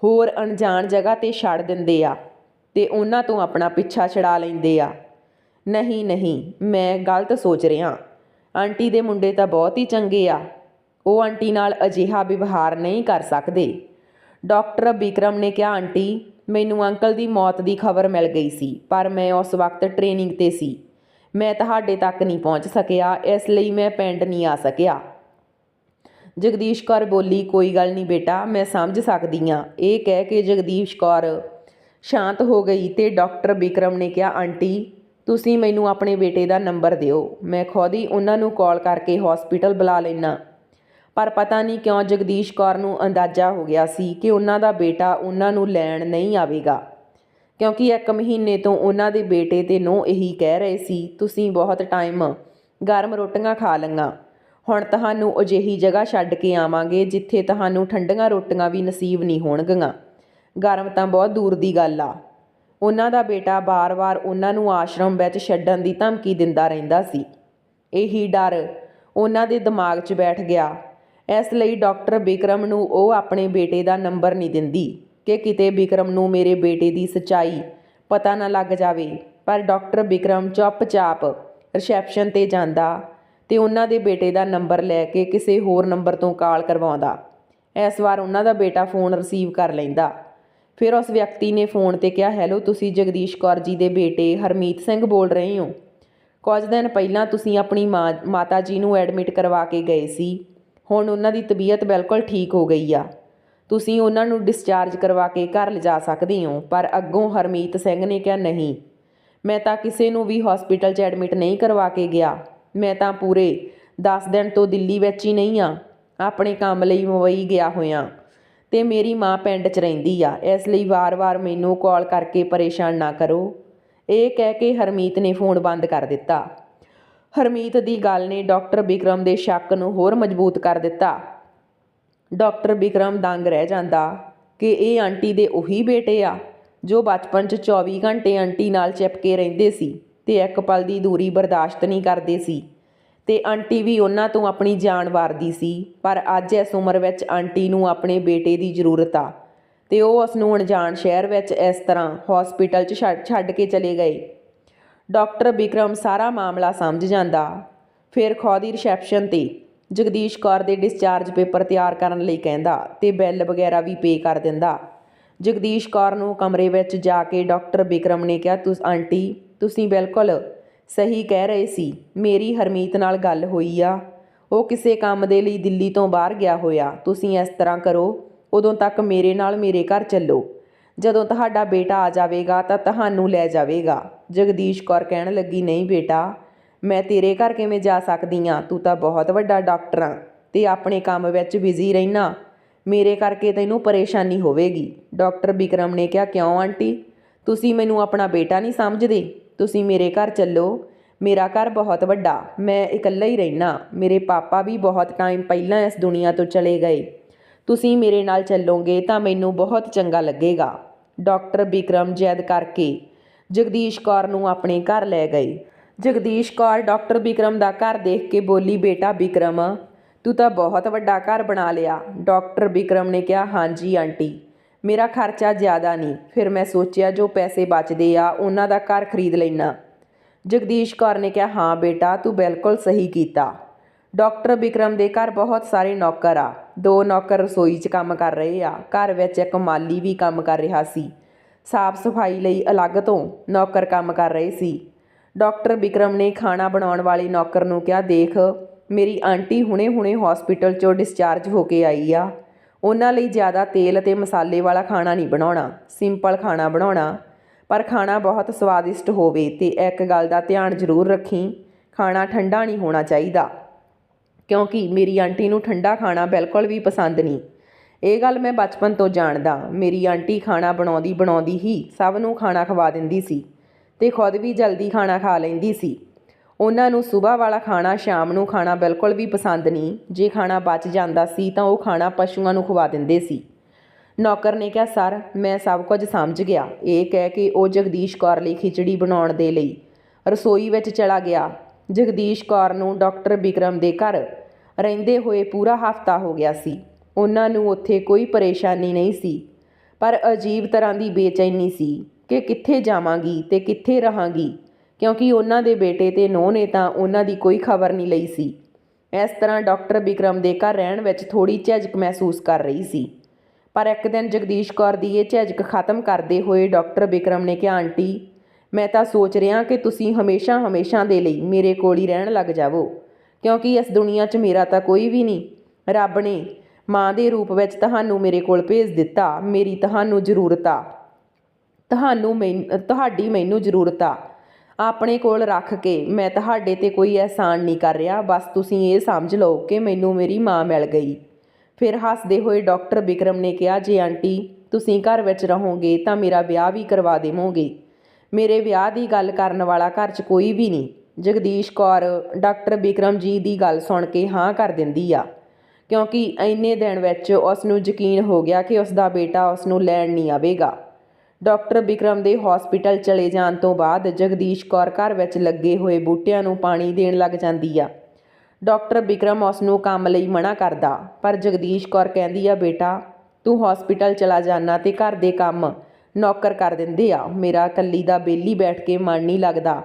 ਹੋਰ ਅਣਜਾਣ ਜਗ੍ਹਾ ਤੇ ਛੱਡ ਦਿੰਦੇ ਆ ਤੇ ਉਹਨਾਂ ਤੋਂ ਆਪਣਾ ਪਿੱਛਾ ਛਡਾ ਲੈਂਦੇ ਆ। ਨਹੀਂ ਨਹੀਂ, ਮੈਂ ਗਲਤ ਸੋਚ ਰਿਹਾ। ਆਂਟੀ ਦੇ ਮੁੰਡੇ ਤਾਂ ਬਹੁਤ ਹੀ ਚੰਗੇ ਆ। ਉਹ ਆਂਟੀ ਨਾਲ ਅਜਿਹਾ ਵਿਵਹਾਰ ਨਹੀਂ ਕਰ ਸਕਦੇ। ਡਾਕਟਰ ਵਿਕਰਮ ਨੇ ਕਿਹਾ, ਆਂਟੀ ਮੈਨੂੰ ਅੰਕਲ ਦੀ ਮੌਤ ਦੀ ਖਬਰ ਮਿਲ ਗਈ ਸੀ, ਪਰ ਮੈਂ ਉਸ ਵਕਤ ਟ੍ਰੇਨਿੰਗ ਤੇ ਸੀ। ਮੈਂ ਤੁਹਾਡੇ ਤੱਕ ਨਹੀਂ ਪਹੁੰਚ ਸਕਿਆ, ਇਸ ਲਈ ਮੈਂ ਪਿੰਡ ਨਹੀਂ ਆ ਸਕਿਆ। ਜਗਦੀਸ਼ ਕੌਰ ਬੋਲੀ, ਕੋਈ ਗੱਲ ਨਹੀਂ ਬੇਟਾ, ਮੈਂ ਸਮਝ ਸਕਦੀ ਆ ਇਹ ਕਹਿ ਕੇ ਜਗਦੀਸ਼ ਕੌਰ ਸ਼ਾਂਤ ਹੋ ਗਈ ਤੇ ਡਾਕਟਰ ਵਿਕਰਮ ਨੇ ਕਿਹਾ, ਆਂਟੀ, ਤੁਸੀਂ ਮੈਨੂੰ ਆਪਣੇ ਬੇਟੇ ਦਾ ਨੰਬਰ ਦਿਓ। ਮੈਂ ਖੁਦ ਹੀ ਉਹਨਾਂ ਨੂੰ ਕਾਲ ਕਰਕੇ ਹਸਪੀਟਲ ਬੁਲਾ ਲੈਣਾ ਪਰ ਪਤਾ ਨਹੀਂ ਕਿਉਂ ਜਗਦੀਸ਼ ਕੌਰ ਨੂੰ ਅੰਦਾਜ਼ਾ ਹੋ ਗਿਆ ਸੀ ਕਿ ਉਹਨਾਂ ਦਾ ਬੇਟਾ ਉਹਨਾਂ ਨੂੰ ਲੈਣ ਨਹੀਂ ਆਵੇਗਾ। ਕਿਉਂਕਿ ਇੱਕ ਮਹੀਨੇ ਤੋਂ ਉਹਨਾਂ ਦੇ ਬੇਟੇ ਤੇ ਨੂੰ ਇਹੀ ਕਹਿ ਰਹੇ ਸੀ, ਤੁਸੀਂ ਬਹੁਤ ਟਾਈਮ ਗਰਮ ਰੋਟੀਆਂ ਖਾ ਲਈਆਂ। ਹੁਣ ਤੁਹਾਨੂੰ ਅਜਿਹੀ ਜਗ੍ਹਾ ਛੱਡ ਕੇ ਆਵਾਂਗੇ ਜਿੱਥੇ ਤੁਹਾਨੂੰ ਠੰਡੀਆਂ ਰੋਟੀਆਂ ਵੀ ਨਸੀਬ ਨਹੀਂ ਹੋਣਗੀਆਂ। ਗਰਮ ਤਾਂ ਬਹੁਤ ਦੂਰ ਦੀ ਗੱਲ ਆ। ਉਹਨਾਂ ਦਾ ਬੇਟਾ ਬਾਰ-ਬਾਰ ਉਹਨਾਂ ਨੂੰ ਆਸ਼ਰਮ ਵਿੱਚ ਛੱਡਣ ਦੀ ਧਮਕੀ ਦਿੰਦਾ ਰਹਿੰਦਾ ਸੀ। ਇਹੀ ਡਰ ਉਹਨਾਂ ਦੇ ਦਿਮਾਗ 'ਚ ਬੈਠ ਗਿਆ। ਇਸ ਲਈ ਡਾਕਟਰ ਵਿਕਰਮ ਨੂੰ ਉਹ ਆਪਣੇ ਬੇਟੇ ਦਾ ਨੰਬਰ ਨਹੀਂ ਦਿੰਦੀ ਕਿ ਕਿਤੇ ਵਿਕਰਮ ਨੂੰ ਮੇਰੇ ਬੇਟੇ ਦੀ ਸਚਾਈ ਪਤਾ ਨਾ ਲੱਗ ਜਾਵੇ। ਪਰ ਡਾਕਟਰ ਵਿਕਰਮ ਚੁੱਪਚਾਪ ਰਿਸੈਪਸ਼ਨ ਤੇ ਜਾਂਦਾ ਤੇ ਉਹਨਾਂ ਦੇ ਬੇਟੇ ਦਾ ਨੰਬਰ ਲੈ ਕੇ ਕਿਸੇ ਹੋਰ ਨੰਬਰ ਤੋਂ ਕਾਲ ਕਰਵਾਉਂਦਾ। ਇਸ ਵਾਰ ਉਹਨਾਂ ਦਾ ਬੇਟਾ ਫੋਨ ਰਿਸੀਵ ਕਰ ਲੈਂਦਾ। ਫਿਰ ਉਸ ਵਿਅਕਤੀ ਨੇ ਫੋਨ ਤੇ ਕਿਹਾ, ਹੈਲੋ, ਤੁਸੀਂ ਜਗਦੀਸ਼ ਕੌਰ ਜੀ ਦੇ ਬੇਟੇ ਹਰਮੀਤ ਸਿੰਘ ਬੋਲ ਰਹੇ ਹੋ। ਕੁਝ ਦਿਨ ਪਹਿਲਾਂ ਤੁਸੀਂ ਆਪਣੀ ਮਾਂ, ਮਾਤਾ ਜੀ ਨੂੰ ਐਡਮਿਟ ਕਰਵਾ ਕੇ ਗਏ ਸੀ। ਹੁਣ ਉਹਨਾਂ ਦੀ ਤਬੀਅਤ ਬਿਲਕੁਲ ਠੀਕ ਹੋ ਗਈ ਆ। ਤੁਸੀਂ ਉਹਨਾਂ ਨੂੰ ਡਿਸਚਾਰਜ ਕਰਵਾ ਕੇ ਘਰ ਲਿਜਾ ਸਕਦੇ ਹੋ, ਪਰ ਅੱਗੋਂ ਹਰਮੀਤ ਸਿੰਘ ਨੇ ਕਿਹਾ, ਨਹੀਂ, ਮੈਂ ਤਾਂ ਕਿਸੇ ਨੂੰ ਵੀ ਹਸਪੀਟਲ 'ਚ ਐਡਮਿਟ ਨਹੀਂ ਕਰਵਾ ਕੇ ਗਿਆ। ਮੈਂ ਤਾਂ ਪੂਰੇ 10 ਦਿਨ ਤੋਂ ਦਿੱਲੀ ਵਿੱਚ ਹੀ ਨਹੀਂ ਆ, ਆਪਣੇ ਕੰਮ ਲਈ ਮੁੰਬਈ ਗਿਆ ਹੋਇਆ। ਤੇ ਮੇਰੀ ਮਾਂ ਪਿੰਡ 'ਚ ਰਹਿੰਦੀ ਆ, ਇਸ ਲਈ ਵਾਰ-ਵਾਰ ਮੈਨੂੰ ਕਾਲ ਕਰਕੇ ਪਰੇਸ਼ਾਨ ਨਾ ਕਰੋ। ਇਹ ਕਹਿ ਕੇ ਹਰਮੀਤ ਨੇ ਫੋਨ ਬੰਦ ਕਰ ਦਿੱਤਾ। ਹਰਮੀਤ ਦੀ ਗੱਲ ਨੇ ਡਾਕਟਰ ਵਿਕਰਮ ਦੇ ਸ਼ੱਕ ਨੂੰ ਹੋਰ ਮਜ਼ਬੂਤ ਕਰ ਦਿੱਤਾ। ਡਾਕਟਰ ਵਿਕਰਮ ਦੰਗ ਰਹਿ ਜਾਂਦਾ ਕਿ ਇਹ ਆਂਟੀ ਦੇ ਉਹੀ ਬੇਟੇ ਆ, ਜੋ ਬਚਪਨ 'ਚ 24 ਘੰਟੇ ਆਂਟੀ ਨਾਲ ਚਿਪਕੇ ਰਹਿੰਦੇ ਸੀ ਤੇ ਇੱਕ ਪਲ ਦੀ ਦੂਰੀ ਬਰਦਾਸ਼ਤ ਨਹੀਂ ਕਰਦੇ ਸੀ। ਤੇ ਆਂਟੀ ਵੀ ਉਹਨਾਂ ਤੋਂ ਆਪਣੀ ਜਾਨ ਵਾਰਦੀ ਸੀ, ਪਰ ਅੱਜ ਇਸ ਉਮਰ ਵਿੱਚ ਆਂਟੀ ਨੂੰ ਆਪਣੇ ਬੇਟੇ ਦੀ ਜ਼ਰੂਰਤ ਆ ਤੇ ਉਹ ਉਸ ਨੂੰ ਅਣਜਾਣ ਸ਼ਹਿਰ ਵਿੱਚ ਇਸ ਤਰ੍ਹਾਂ ਹਸਪੀਟਲ 'ਚ ਛੱਡ ਛੱਡ ਕੇ ਚਲੇ ਗਏ। ਡਾਕਟਰ ਵਿਕਰਮ ਸਾਰਾ ਮਾਮਲਾ ਸਮਝ ਜਾਂਦਾ। ਫਿਰ ਖੁਦ ਰਿਸੈਪਸ਼ਨ ਤੇ ਜਗਦੀਸ਼ ਕੌਰ ਦੇ ਡਿਸਚਾਰਜ ਪੇਪਰ ਤਿਆਰ ਕਰਨ ਲਈ ਕਹਿੰਦਾ ਤੇ ਬਿੱਲ ਵਗੈਰਾ ਵੀ ਪੇ ਕਰ ਦਿੰਦਾ। ਜਗਦੀਸ਼ ਕੌਰ ਨੂੰ ਕਮਰੇ ਵਿੱਚ ਜਾ ਕੇ ਡਾਕਟਰ ਵਿਕਰਮ ਨੇ ਕਿਹਾ, ਤੁਸ ਆਂਟੀ, ਤੁਸੀਂ ਬਿਲਕੁਲ ਸਹੀ ਕਹਿ ਰਹੇ ਸੀ। ਮੇਰੀ ਹਰਮੀਤ ਨਾਲ ਗੱਲ ਹੋਈ ਆ। ਉਹ ਕਿਸੇ ਕੰਮ ਦੇ ਲਈ ਦਿੱਲੀ ਤੋਂ ਬਾਹਰ ਗਿਆ ਹੋਇਆ। ਤੁਸੀਂ ਇਸ ਤਰ੍ਹਾਂ ਕਰੋ। ਉਦੋਂ ਤੱਕ ਮੇਰੇ ਨਾਲ ਮੇਰੇ ਘਰ ਚੱਲੋ। ਜਦੋਂ ਤੁਹਾਡਾ ਬੇਟਾ ਆ ਜਾਵੇਗਾ ਤਾਂ ਤੁਹਾਨੂੰ ਲੈ ਜਾਵੇਗਾ। ਜਗਦੀਸ਼ ਕੌਰ ਕਹਿਣ ਲੱਗੀ, ਨਹੀਂ ਬੇਟਾ, ਮੈਂ ਤੇਰੇ ਘਰ ਕਿਵੇਂ ਜਾ ਸਕਦੀ ਆ? ਤੂੰ ਤਾਂ ਬਹੁਤ ਵੱਡਾ ਡਾਕਟਰ ਆ ਤੇ ਆਪਣੇ ਕੰਮ ਵਿੱਚ ਬਿਜ਼ੀ ਰਹਿਣਾ। ਮੇਰੇ ਕਰਕੇ ਤੈਨੂੰ ਪਰੇਸ਼ਾਨੀ ਹੋਵੇਗੀ। ਡਾਕਟਰ ਬਿਕਰਮ ਨੇ ਕਿਹਾ, ਕਿਉਂ ਆਂਟੀ? ਤੁਸੀਂ ਮੈਨੂੰ ਆਪਣਾ ਬੇਟਾ ਨਹੀਂ ਸਮਝਦੇ। ਤੁਸੀਂ ਮੇਰੇ ਘਰ ਚੱਲੋ। ਮੇਰਾ ਘਰ ਬਹੁਤ ਵੱਡਾ। ਮੈਂ ਇਕੱਲਾ ਹੀ ਰਹਿਣਾ। ਮੇਰੇ ਪਾਪਾ ਵੀ ਬਹੁਤ ਟਾਈਮ ਪਹਿਲਾਂ ਇਸ ਦੁਨੀਆ ਤੋਂ ਚਲੇ ਗਏ। ਤੁਸੀਂ ਮੇਰੇ ਨਾਲ ਚੱਲੋਗੇ ਤਾਂ ਮੈਨੂੰ ਬਹੁਤ ਚੰਗਾ ਲੱਗੇਗਾ। ਡਾਕਟਰ ਵਿਕਰਮ ਜੈਦ ਕਰਕੇ ਜਗਦੀਸ਼ ਕੌਰ ਨੂੰ ਆਪਣੇ ਘਰ ਲੈ ਗਏ। ਜਗਦੀਸ਼ ਕੌਰ ਡਾਕਟਰ ਵਿਕਰਮ ਦਾ ਘਰ ਦੇਖ ਕੇ ਬੋਲੀ, ਬੇਟਾ ਵਿਕਰਮ ਤੂੰ ਤਾਂ ਬਹੁਤ ਵੱਡਾ ਘਰ ਬਣਾ ਲਿਆ। ਡਾਕਟਰ ਵਿਕਰਮ ਨੇ ਕਿਹਾ, ਹਾਂਜੀ ਆਂਟੀ, ਮੇਰਾ ਖਰਚਾ ਜ਼ਿਆਦਾ ਨਹੀਂ। ਫਿਰ ਮੈਂ ਸੋਚਿਆ, ਜੋ ਪੈਸੇ ਬਚਦੇ ਆ, ਉਹਨਾਂ ਦਾ ਘਰ ਖਰੀਦ ਲੈਣਾ ਜਗਦੀਸ਼ ਕੌਰ ਨੇ ਕਿਹਾ, ਹਾਂ ਬੇਟਾ, ਤੂੰ ਬਿਲਕੁਲ ਸਹੀ ਕੀਤਾ। ਡਾਕਟਰ ਵਿਕਰਮ ਦੇ ਘਰ ਬਹੁਤ ਸਾਰੇ ਨੌਕਰ ਆ। ਦੋ ਨੌਕਰ ਰਸੋਈ 'ਚ ਕੰਮ ਕਰ ਰਹੇ ਆ, ਘਰ ਵਿੱਚ ਇੱਕ ਮਾਲੀ ਵੀ ਕੰਮ ਕਰ ਰਿਹਾ ਸੀ। ਸਾਫ਼ ਸਫ਼ਾਈ ਲਈ ਅਲੱਗ ਤੋਂ ਨੌਕਰ ਕੰਮ ਕਰ ਰਹੇ ਸੀ। ਡਾਕਟਰ ਵਿਕਰਮ ਨੇ ਖਾਣਾ ਬਣਾਉਣ ਵਾਲੇ ਨੌਕਰ ਨੂੰ ਕਿਹਾ, ਦੇਖ, ਮੇਰੀ ਆਂਟੀ ਹੁਣੇ-ਹੁਣੇ ਹਸਪੀਟਲ 'ਚੋਂ ਡਿਸਚਾਰਜ ਹੋ ਕੇ ਆਈ ਆ। ਉਹਨਾਂ ਲਈ ਜ਼ਿਆਦਾ ਤੇਲ ਅਤੇ ਮਸਾਲੇ ਵਾਲਾ ਖਾਣਾ ਨਹੀਂ ਬਣਾਉਣਾ, ਸਿੰਪਲ ਖਾਣਾ ਬਣਾਉਣਾ। ਪਰ ਖਾਣਾ ਬਹੁਤ ਸਵਾਦਿਸ਼ਟ ਹੋਵੇ ਤੇ ਇੱਕ ਗੱਲ ਦਾ ਧਿਆਨ ਜ਼ਰੂਰ ਰੱਖੀ, ਖਾਣਾ ਠੰਡਾ ਨਹੀਂ ਹੋਣਾ ਚਾਹੀਦਾ। ਕਿਉਂਕਿ ਮੇਰੀ ਆਂਟੀ ਨੂੰ ਠੰਡਾ ਖਾਣਾ ਬਿਲਕੁਲ ਵੀ ਪਸੰਦ ਨਹੀਂ। ਇਹ ਗੱਲ ਮੈਂ ਬਚਪਨ ਤੋਂ ਜਾਣਦਾ। ਮੇਰੀ ਆਂਟੀ ਖਾਣਾ ਬਣਾਉਂਦੀ ਬਣਾਉਂਦੀ ਹੀ ਸਭ ਨੂੰ ਖਾਣਾ ਖਵਾ ਦਿੰਦੀ ਸੀ ਤੇ ਖੁਦ ਵੀ ਜਲਦੀ ਖਾਣਾ ਖਾ ਲੈਂਦੀ ਸੀ। ਉਹਨਾਂ ਨੂੰ ਸਵੇਰ ਵਾਲਾ ਖਾਣਾ, ਸ਼ਾਮ ਨੂੰ ਖਾਣਾ ਬਿਲਕੁਲ ਵੀ ਪਸੰਦ ਨਹੀਂ। ਜੇ ਖਾਣਾ ਬਚ ਜਾਂਦਾ ਸੀ ਤਾਂ ਉਹ ਖਾਣਾ ਪਸ਼ੂਆਂ ਨੂੰ ਖਵਾ ਦਿੰਦੇ ਸੀ। ਨੌਕਰ ਨੇ ਕਿਹਾ, ਸਰ, ਮੈਂ ਸਭ ਕੁਝ ਸਮਝ ਗਿਆ। ਇਹ ਕਹਿ ਕੇ ਉਹ ਜਗਦੀਸ਼ ਕੌਰ ਲਈ ਖਿਚੜੀ ਬਣਾਉਣ ਦੇ ਲਈ ਰਸੋਈ ਵਿੱਚ ਚਲਾ ਗਿਆ। ਜਗਦੀਸ਼ ਕੌਰ ਨੂੰ ਡਾਕਟਰ ਵਿਕਰਮ ਦੇ ਘਰ। ਰਹਿੰਦੇ ਹੋਏ ਪੂਰਾ ਹਫ਼ਤਾ ਹੋ ਗਿਆ ਸੀ। ਉਹਨਾਂ ਨੂੰ ਉੱਥੇ ਕੋਈ ਪਰੇਸ਼ਾਨੀ ਨਹੀਂ ਸੀ। ਪਰ ਅਜੀਬ ਤਰ੍ਹਾਂ ਦੀ ਬੇਚੈਨੀ ਸੀ ਕਿ ਕਿੱਥੇ ਜਾਵਾਂਗੀ ਤੇ ਕਿੱਥੇ ਰਹਾਂਗੀ। ਕਿਉਂਕਿ ਉਹਨਾਂ ਦੇ ਬੇਟੇ ਤੇ ਨੂੰਹ ਨੇ ਤਾਂ ਉਹਨਾਂ ਦੀ ਕੋਈ ਖਬਰ ਨਹੀਂ ਲਈ ਸੀ। ਇਸ ਤਰ੍ਹਾਂ ਡਾਕਟਰ ਵਿਕਰਮ ਦੇ ਘਰ ਰਹਿਣ ਵਿੱਚ ਥੋੜੀ ਝਿਜਕ ਮਹਿਸੂਸ ਕਰ ਰਹੀ ਸੀ। ਪਰ ਇੱਕ ਦਿਨ ਜਗਦੀਸ਼ ਕੌਰ ਦੀ ਇਹ ਝਿਜਕ ਖਤਮ ਕਰਦੇ ਹੋਏ ਡਾਕਟਰ ਵਿਕਰਮ ਨੇ ਕਿਹਾ, ਆਂਟੀ ਮੈਂ ਤਾਂ ਸੋਚ ਰਿਹਾ ਕਿ ਤੁਸੀਂ ਹਮੇਸ਼ਾ ਹਮੇਸ਼ਾ ਦੇ ਲਈ ਮੇਰੇ ਕੋਲ ਹੀ ਰਹਿਣ ਲੱਗ ਜਾਵੋ। ਕਿਉਂਕਿ ਇਸ ਦੁਨੀਆ 'ਚ ਮੇਰਾ ਤਾਂ ਕੋਈ ਵੀ ਨਹੀਂ। ਰੱਬ ਨੇ ਮਾਂ ਦੇ ਰੂਪ ਵਿੱਚ ਤੁਹਾਨੂੰ ਮੇਰੇ ਕੋਲ ਭੇਜ ਦਿੱਤਾ। ਮੇਰੀ ਤੁਹਾਨੂੰ ਜ਼ਰੂਰਤ ਆ। ਤੁਹਾਨੂੰ ਮੈਨ, ਤੁਹਾਡੀ ਮੈਨੂੰ ਜ਼ਰੂਰਤ ਆ। ਆਪਣੇ ਕੋਲ ਰੱਖ ਕੇ ਮੈਂ ਤੁਹਾਡੇ ਤੇ ਕੋਈ ਅਹਿਸਾਨ ਨਹੀਂ ਕਰ ਰਿਹਾ। ਬਸ ਤੁਸੀਂ ਇਹ ਸਮਝ ਲਓ ਕਿ ਮੈਨੂੰ ਮੇਰੀ ਮਾਂ ਮਿਲ ਗਈ। ਫਿਰ ਹੱਸਦੇ ਹੋਏ ਡਾਕਟਰ ਵਿਕਰਮ ਨੇ ਕਿਹਾ, ਜੇ ਆਂਟੀ, ਤੁਸੀਂ ਘਰ ਵਿੱਚ ਰਹੋਗੇ ਤਾਂ ਮੇਰਾ ਵਿਆਹ ਵੀ ਕਰਵਾ ਦੇਵੋਗੇ। ਮੇਰੇ ਵਿਆਹ ਦੀ ਗੱਲ ਕਰਨ ਵਾਲਾ ਘਰ 'ਚ ਕੋਈ ਵੀ ਨਹੀਂ। ਜਗਦੀਸ਼ ਕੌਰ, ਡਾਕਟਰ ਬਿਕਰਮ ਜੀ ਦੀ ਗੱਲ ਸੁਣ ਕੇ ਹਾਂ ਕਰ ਦਿੰਦੀ ਆ। ਕਿਉਂਕਿ ਇੰਨੇ ਦਿਨ ਵਿੱਚ ਉਸ ਨੂੰ ਯਕੀਨ ਹੋ ਗਿਆ ਕਿ ਉਸ ਦਾ ਬੇਟਾ ਉਸ ਨੂੰ ਲੈਣ ਨਹੀਂ ਆਵੇਗਾ। ਡਾਕਟਰ ਬਿਕਰਮ ਦੇ ਹਸਪੀਟਲ ਚਲੇ ਜਾਣ ਤੋਂ ਬਾਅਦ ਜਗਦੀਸ਼ ਕੌਰ ਘਰ ਵਿੱਚ ਲੱਗੇ ਹੋਏ ਬੂਟਿਆਂ ਨੂੰ ਪਾਣੀ ਦੇਣ ਲੱਗ ਜਾਂਦੀ ਆ। ਡਾਕਟਰ ਬਿਕਰਮ ਉਸ ਨੂੰ ਕੰਮ ਲਈ ਮਨਾ ਕਰਦਾ, ਪਰ ਜਗਦੀਸ਼ ਕੌਰ ਕਹਿੰਦੀ ਆ, ਬੇਟਾ, ਤੂੰ ਹਸਪੀਟਲ ਚਲਾ ਜਾਣਾ ਤੇ ਘਰ ਦੇ ਕੰਮ ਨੌਕਰ ਕਰ ਦਿੰਦੇ ਆ। ਮੇਰਾ ਇਕੱਲੀ ਦਾ ਬੇਲੀ ਬੈਠ ਕੇ ਮਨ ਨਹੀਂ ਲੱਗਦਾ।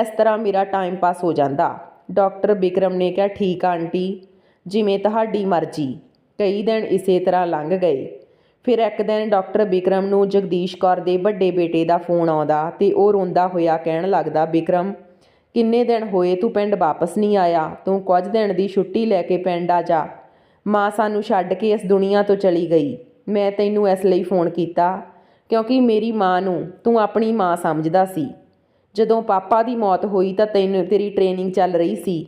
ਇਸ ਤਰ੍ਹਾਂ ਮੇਰਾ ਟਾਈਮ ਪਾਸ ਹੋ ਜਾਂਦਾ। ਡਾਕਟਰ ਵਿਕਰਮ ਨੇ ਕਿਹਾ, ਠੀਕ ਆ ਆਂਟੀ, ਜਿਵੇਂ ਤੁਹਾਡੀ ਮਰਜ਼ੀ। ਕਈ ਦਿਨ ਇਸੇ ਤਰ੍ਹਾਂ ਲੰਘ ਗਏ। ਫਿਰ ਇੱਕ ਦਿਨ ਡਾਕਟਰ ਵਿਕਰਮ ਨੂੰ ਜਗਦੀਸ਼ ਕੌਰ ਦੇ ਵੱਡੇ ਬੇਟੇ ਦਾ ਫੋਨ ਆਉਂਦਾ ਤੇ ਉਹ ਰੋਂਦਾ ਹੋਇਆ ਕਹਿਣ ਲੱਗਦਾ ਵਿਕਰਮ ਕਿੰਨੇ ਦਿਨ ਹੋਏ ਤੂੰ ਪਿੰਡ ਵਾਪਸ ਨਹੀਂ ਆਇਆ? ਤੂੰ ਕੁਝ ਦਿਨ ਦੀ ਛੁੱਟੀ ਲੈ ਕੇ ਪਿੰਡ ਆ ਜਾ। ਮਾਂ ਸਾਨੂੰ ਛੱਡ ਕੇ ਇਸ ਦੁਨੀਆ ਤੋਂ ਚਲੀ ਗਈ। ਮੈਂ ਤੈਨੂੰ ਇਸ ਲਈ ਫੋਨ ਕੀਤਾ। ਕਿਉਂਕਿ ਮੇਰੀ ਮਾਂ ਨੂੰ ਤੂੰ ਆਪਣੀ ਮਾਂ ਸਮਝਦਾ ਸੀ। ਜਦੋਂ ਪਾਪਾ ਦੀ ਮੌਤ ਹੋਈ ਤਾਂ ਤੈਨੂੰ ਤੇਰੀ ਟ੍ਰੇਨਿੰਗ ਚੱਲ ਰਹੀ ਸੀ।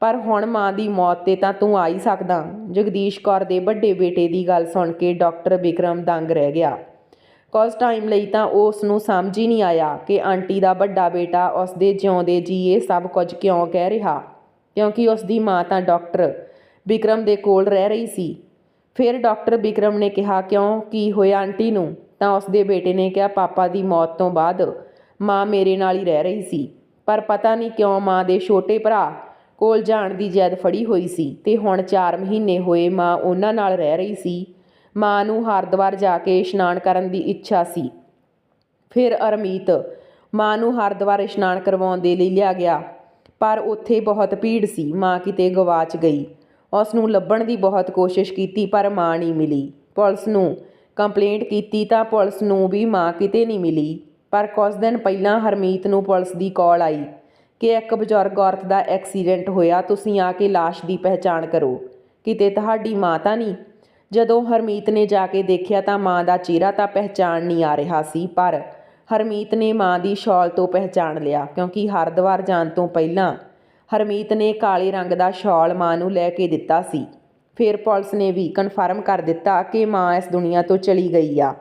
ਪਰ ਹੁਣ ਮਾਂ ਦੀ ਮੌਤ ਤੇ ਤਾਂ ਤੂੰ ਆ ਹੀ ਸਕਦਾ। ਜਗਦੀਸ਼ ਕੌਰ ਦੇ ਵੱਡੇ ਬੇਟੇ ਦੀ ਗੱਲ ਸੁਣ ਕੇ ਡਾਕਟਰ ਵਿਕਰਮ ਦੰਗ ਰਹਿ ਗਿਆ। ਕੁਝ ਟਾਈਮ ਲਈ ਤਾਂ ਉਸ ਨੂੰ ਸਮਝ ਹੀ ਨਹੀਂ ਆਇਆ ਕਿ ਆਂਟੀ ਦਾ ਵੱਡਾ ਬੇਟਾ ਉਸ ਦੇ ਜਿਉਂਦੇ ਜੀ ਇਹ ਸਭ ਕੁਝ ਕਿਉਂ ਕਹਿ ਰਿਹਾ। ਕਿਉਂਕਿ ਉਸ ਦੀ ਮਾਂ ਤਾਂ ਡਾਕਟਰ ਵਿਕਰਮ ਦੇ ਕੋਲ ਰਹਿ ਰਹੀ ਸੀ। ਫਿਰ ਡਾਕਟਰ ਵਿਕਰਮ ਨੇ ਕਿਹਾ, ਕਿਉਂ? ਕੀ ਹੋਇਆ ਆਂਟੀ ਨੂੰ? ਤਾਂ ਉਸਦੇ ਬੇਟੇ ਨੇ ਕਿਹਾ, ਪਾਪਾ ਦੀ ਮੌਤ ਤੋਂ ਬਾਅਦ ਮਾਂ ਮੇਰੇ ਨਾਲ ਹੀ ਰਹਿ ਰਹੀ ਸੀ। ਪਰ ਪਤਾ ਨਹੀਂ ਕਿਉਂ ਮਾਂ ਦੇ ਛੋਟੇ ਭਰਾ ਕੋਲ ਜਾਣ ਦੀ ਜੈਦ ਫੜੀ ਹੋਈ ਸੀ ਤੇ ਹੁਣ 4 ਮਹੀਨੇ ਹੋਏ ਮਾਂ ਉਹਨਾਂ ਨਾਲ ਰਹਿ ਰਹੀ ਸੀ। ਮਾਂ ਨੂੰ ਹਰਿਦੁਆਰ ਜਾ ਕੇ ਇਸ਼ਨਾਨ ਕਰਨ ਦੀ ਇੱਛਾ ਸੀ। ਫਿਰ ਅਰਮੀਤ ਮਾਂ ਨੂੰ ਹਰਿਦੁਆਰ ਇਸ਼ਨਾਨ ਕਰਵਾਉਣ ਦੇ ਲਈ ਲਿਆ ਗਿਆ। ਪਰ ਉੱਥੇ ਬਹੁਤ ਭੀੜ ਸੀ, ਮਾਂ ਕਿਤੇ ਗਵਾਚ ਗਈ। ਉਸ ਨੂੰ ਲੱਭਣ ਦੀ ਬਹੁਤ ਕੋਸ਼ਿਸ਼ ਕੀਤੀ, ਪਰ ਮਾਂ ਨਹੀਂ ਮਿਲੀ। ਪੁਲਿਸ ਨੂੰ ਕੰਪਲੇਂਟ ਕੀਤੀ ਤਾਂ ਪੁਲਿਸ ਨੂੰ ਵੀ ਮਾਂ ਕਿਤੇ ਨਹੀਂ ਮਿਲੀ। ਪਰ ਕੁਝ ਦਿਨ ਪਹਿਲਾਂ ਹਰਮੀਤ ਨੂੰ ਪੁਲਿਸ ਦੀ ਕਾਲ ਆਈ ਕਿ ਇੱਕ ਬਜ਼ੁਰਗ ਔਰਤ ਦਾ ਐਕਸੀਡੈਂਟ ਹੋਇਆ, ਤੁਸੀਂ ਆ ਕੇ ਲਾਸ਼ ਦੀ ਪਹਿਚਾਣ ਕਰੋ। ਕਿਤੇ ਤੁਹਾਡੀ ਮਾਂ ਤਾਂ ਨਹੀਂ? ਜਦੋਂ ਹਰਮੀਤ ਨੇ ਜਾ ਕੇ ਦੇਖਿਆ ਤਾਂ ਮਾਂ ਦਾ ਚਿਹਰਾ ਤਾਂ ਪਹਿਚਾਣ ਨਹੀਂ ਆ ਰਿਹਾ ਸੀ, ਪਰ ਹਰਮੀਤ ਨੇ ਮਾਂ ਦੀ ਸ਼ਾਲ ਤੋਂ ਪਹਿਚਾਣ ਲਿਆ, ਕਿਉਂਕਿ ਹਰਿਦੁਆਰ ਜਾਣ ਤੋਂ ਪਹਿਲਾਂ ਹਰਮੀਤ ਨੇ ਕਾਲੇ ਰੰਗ ਦਾ ਸ਼ਾਲ ਮਾਂ ਨੂੰ ਲੈ ਕੇ ਦਿੱਤਾ ਸੀ। ਫਿਰ ਪੁਲਿਸ ਨੇ ਵੀ ਕਨਫਰਮ ਕਰ ਦਿੱਤਾ ਕਿ ਮਾਂ ਇਸ ਦੁਨੀਆ ਤੋਂ ਚਲੀ ਗਈ ਆ।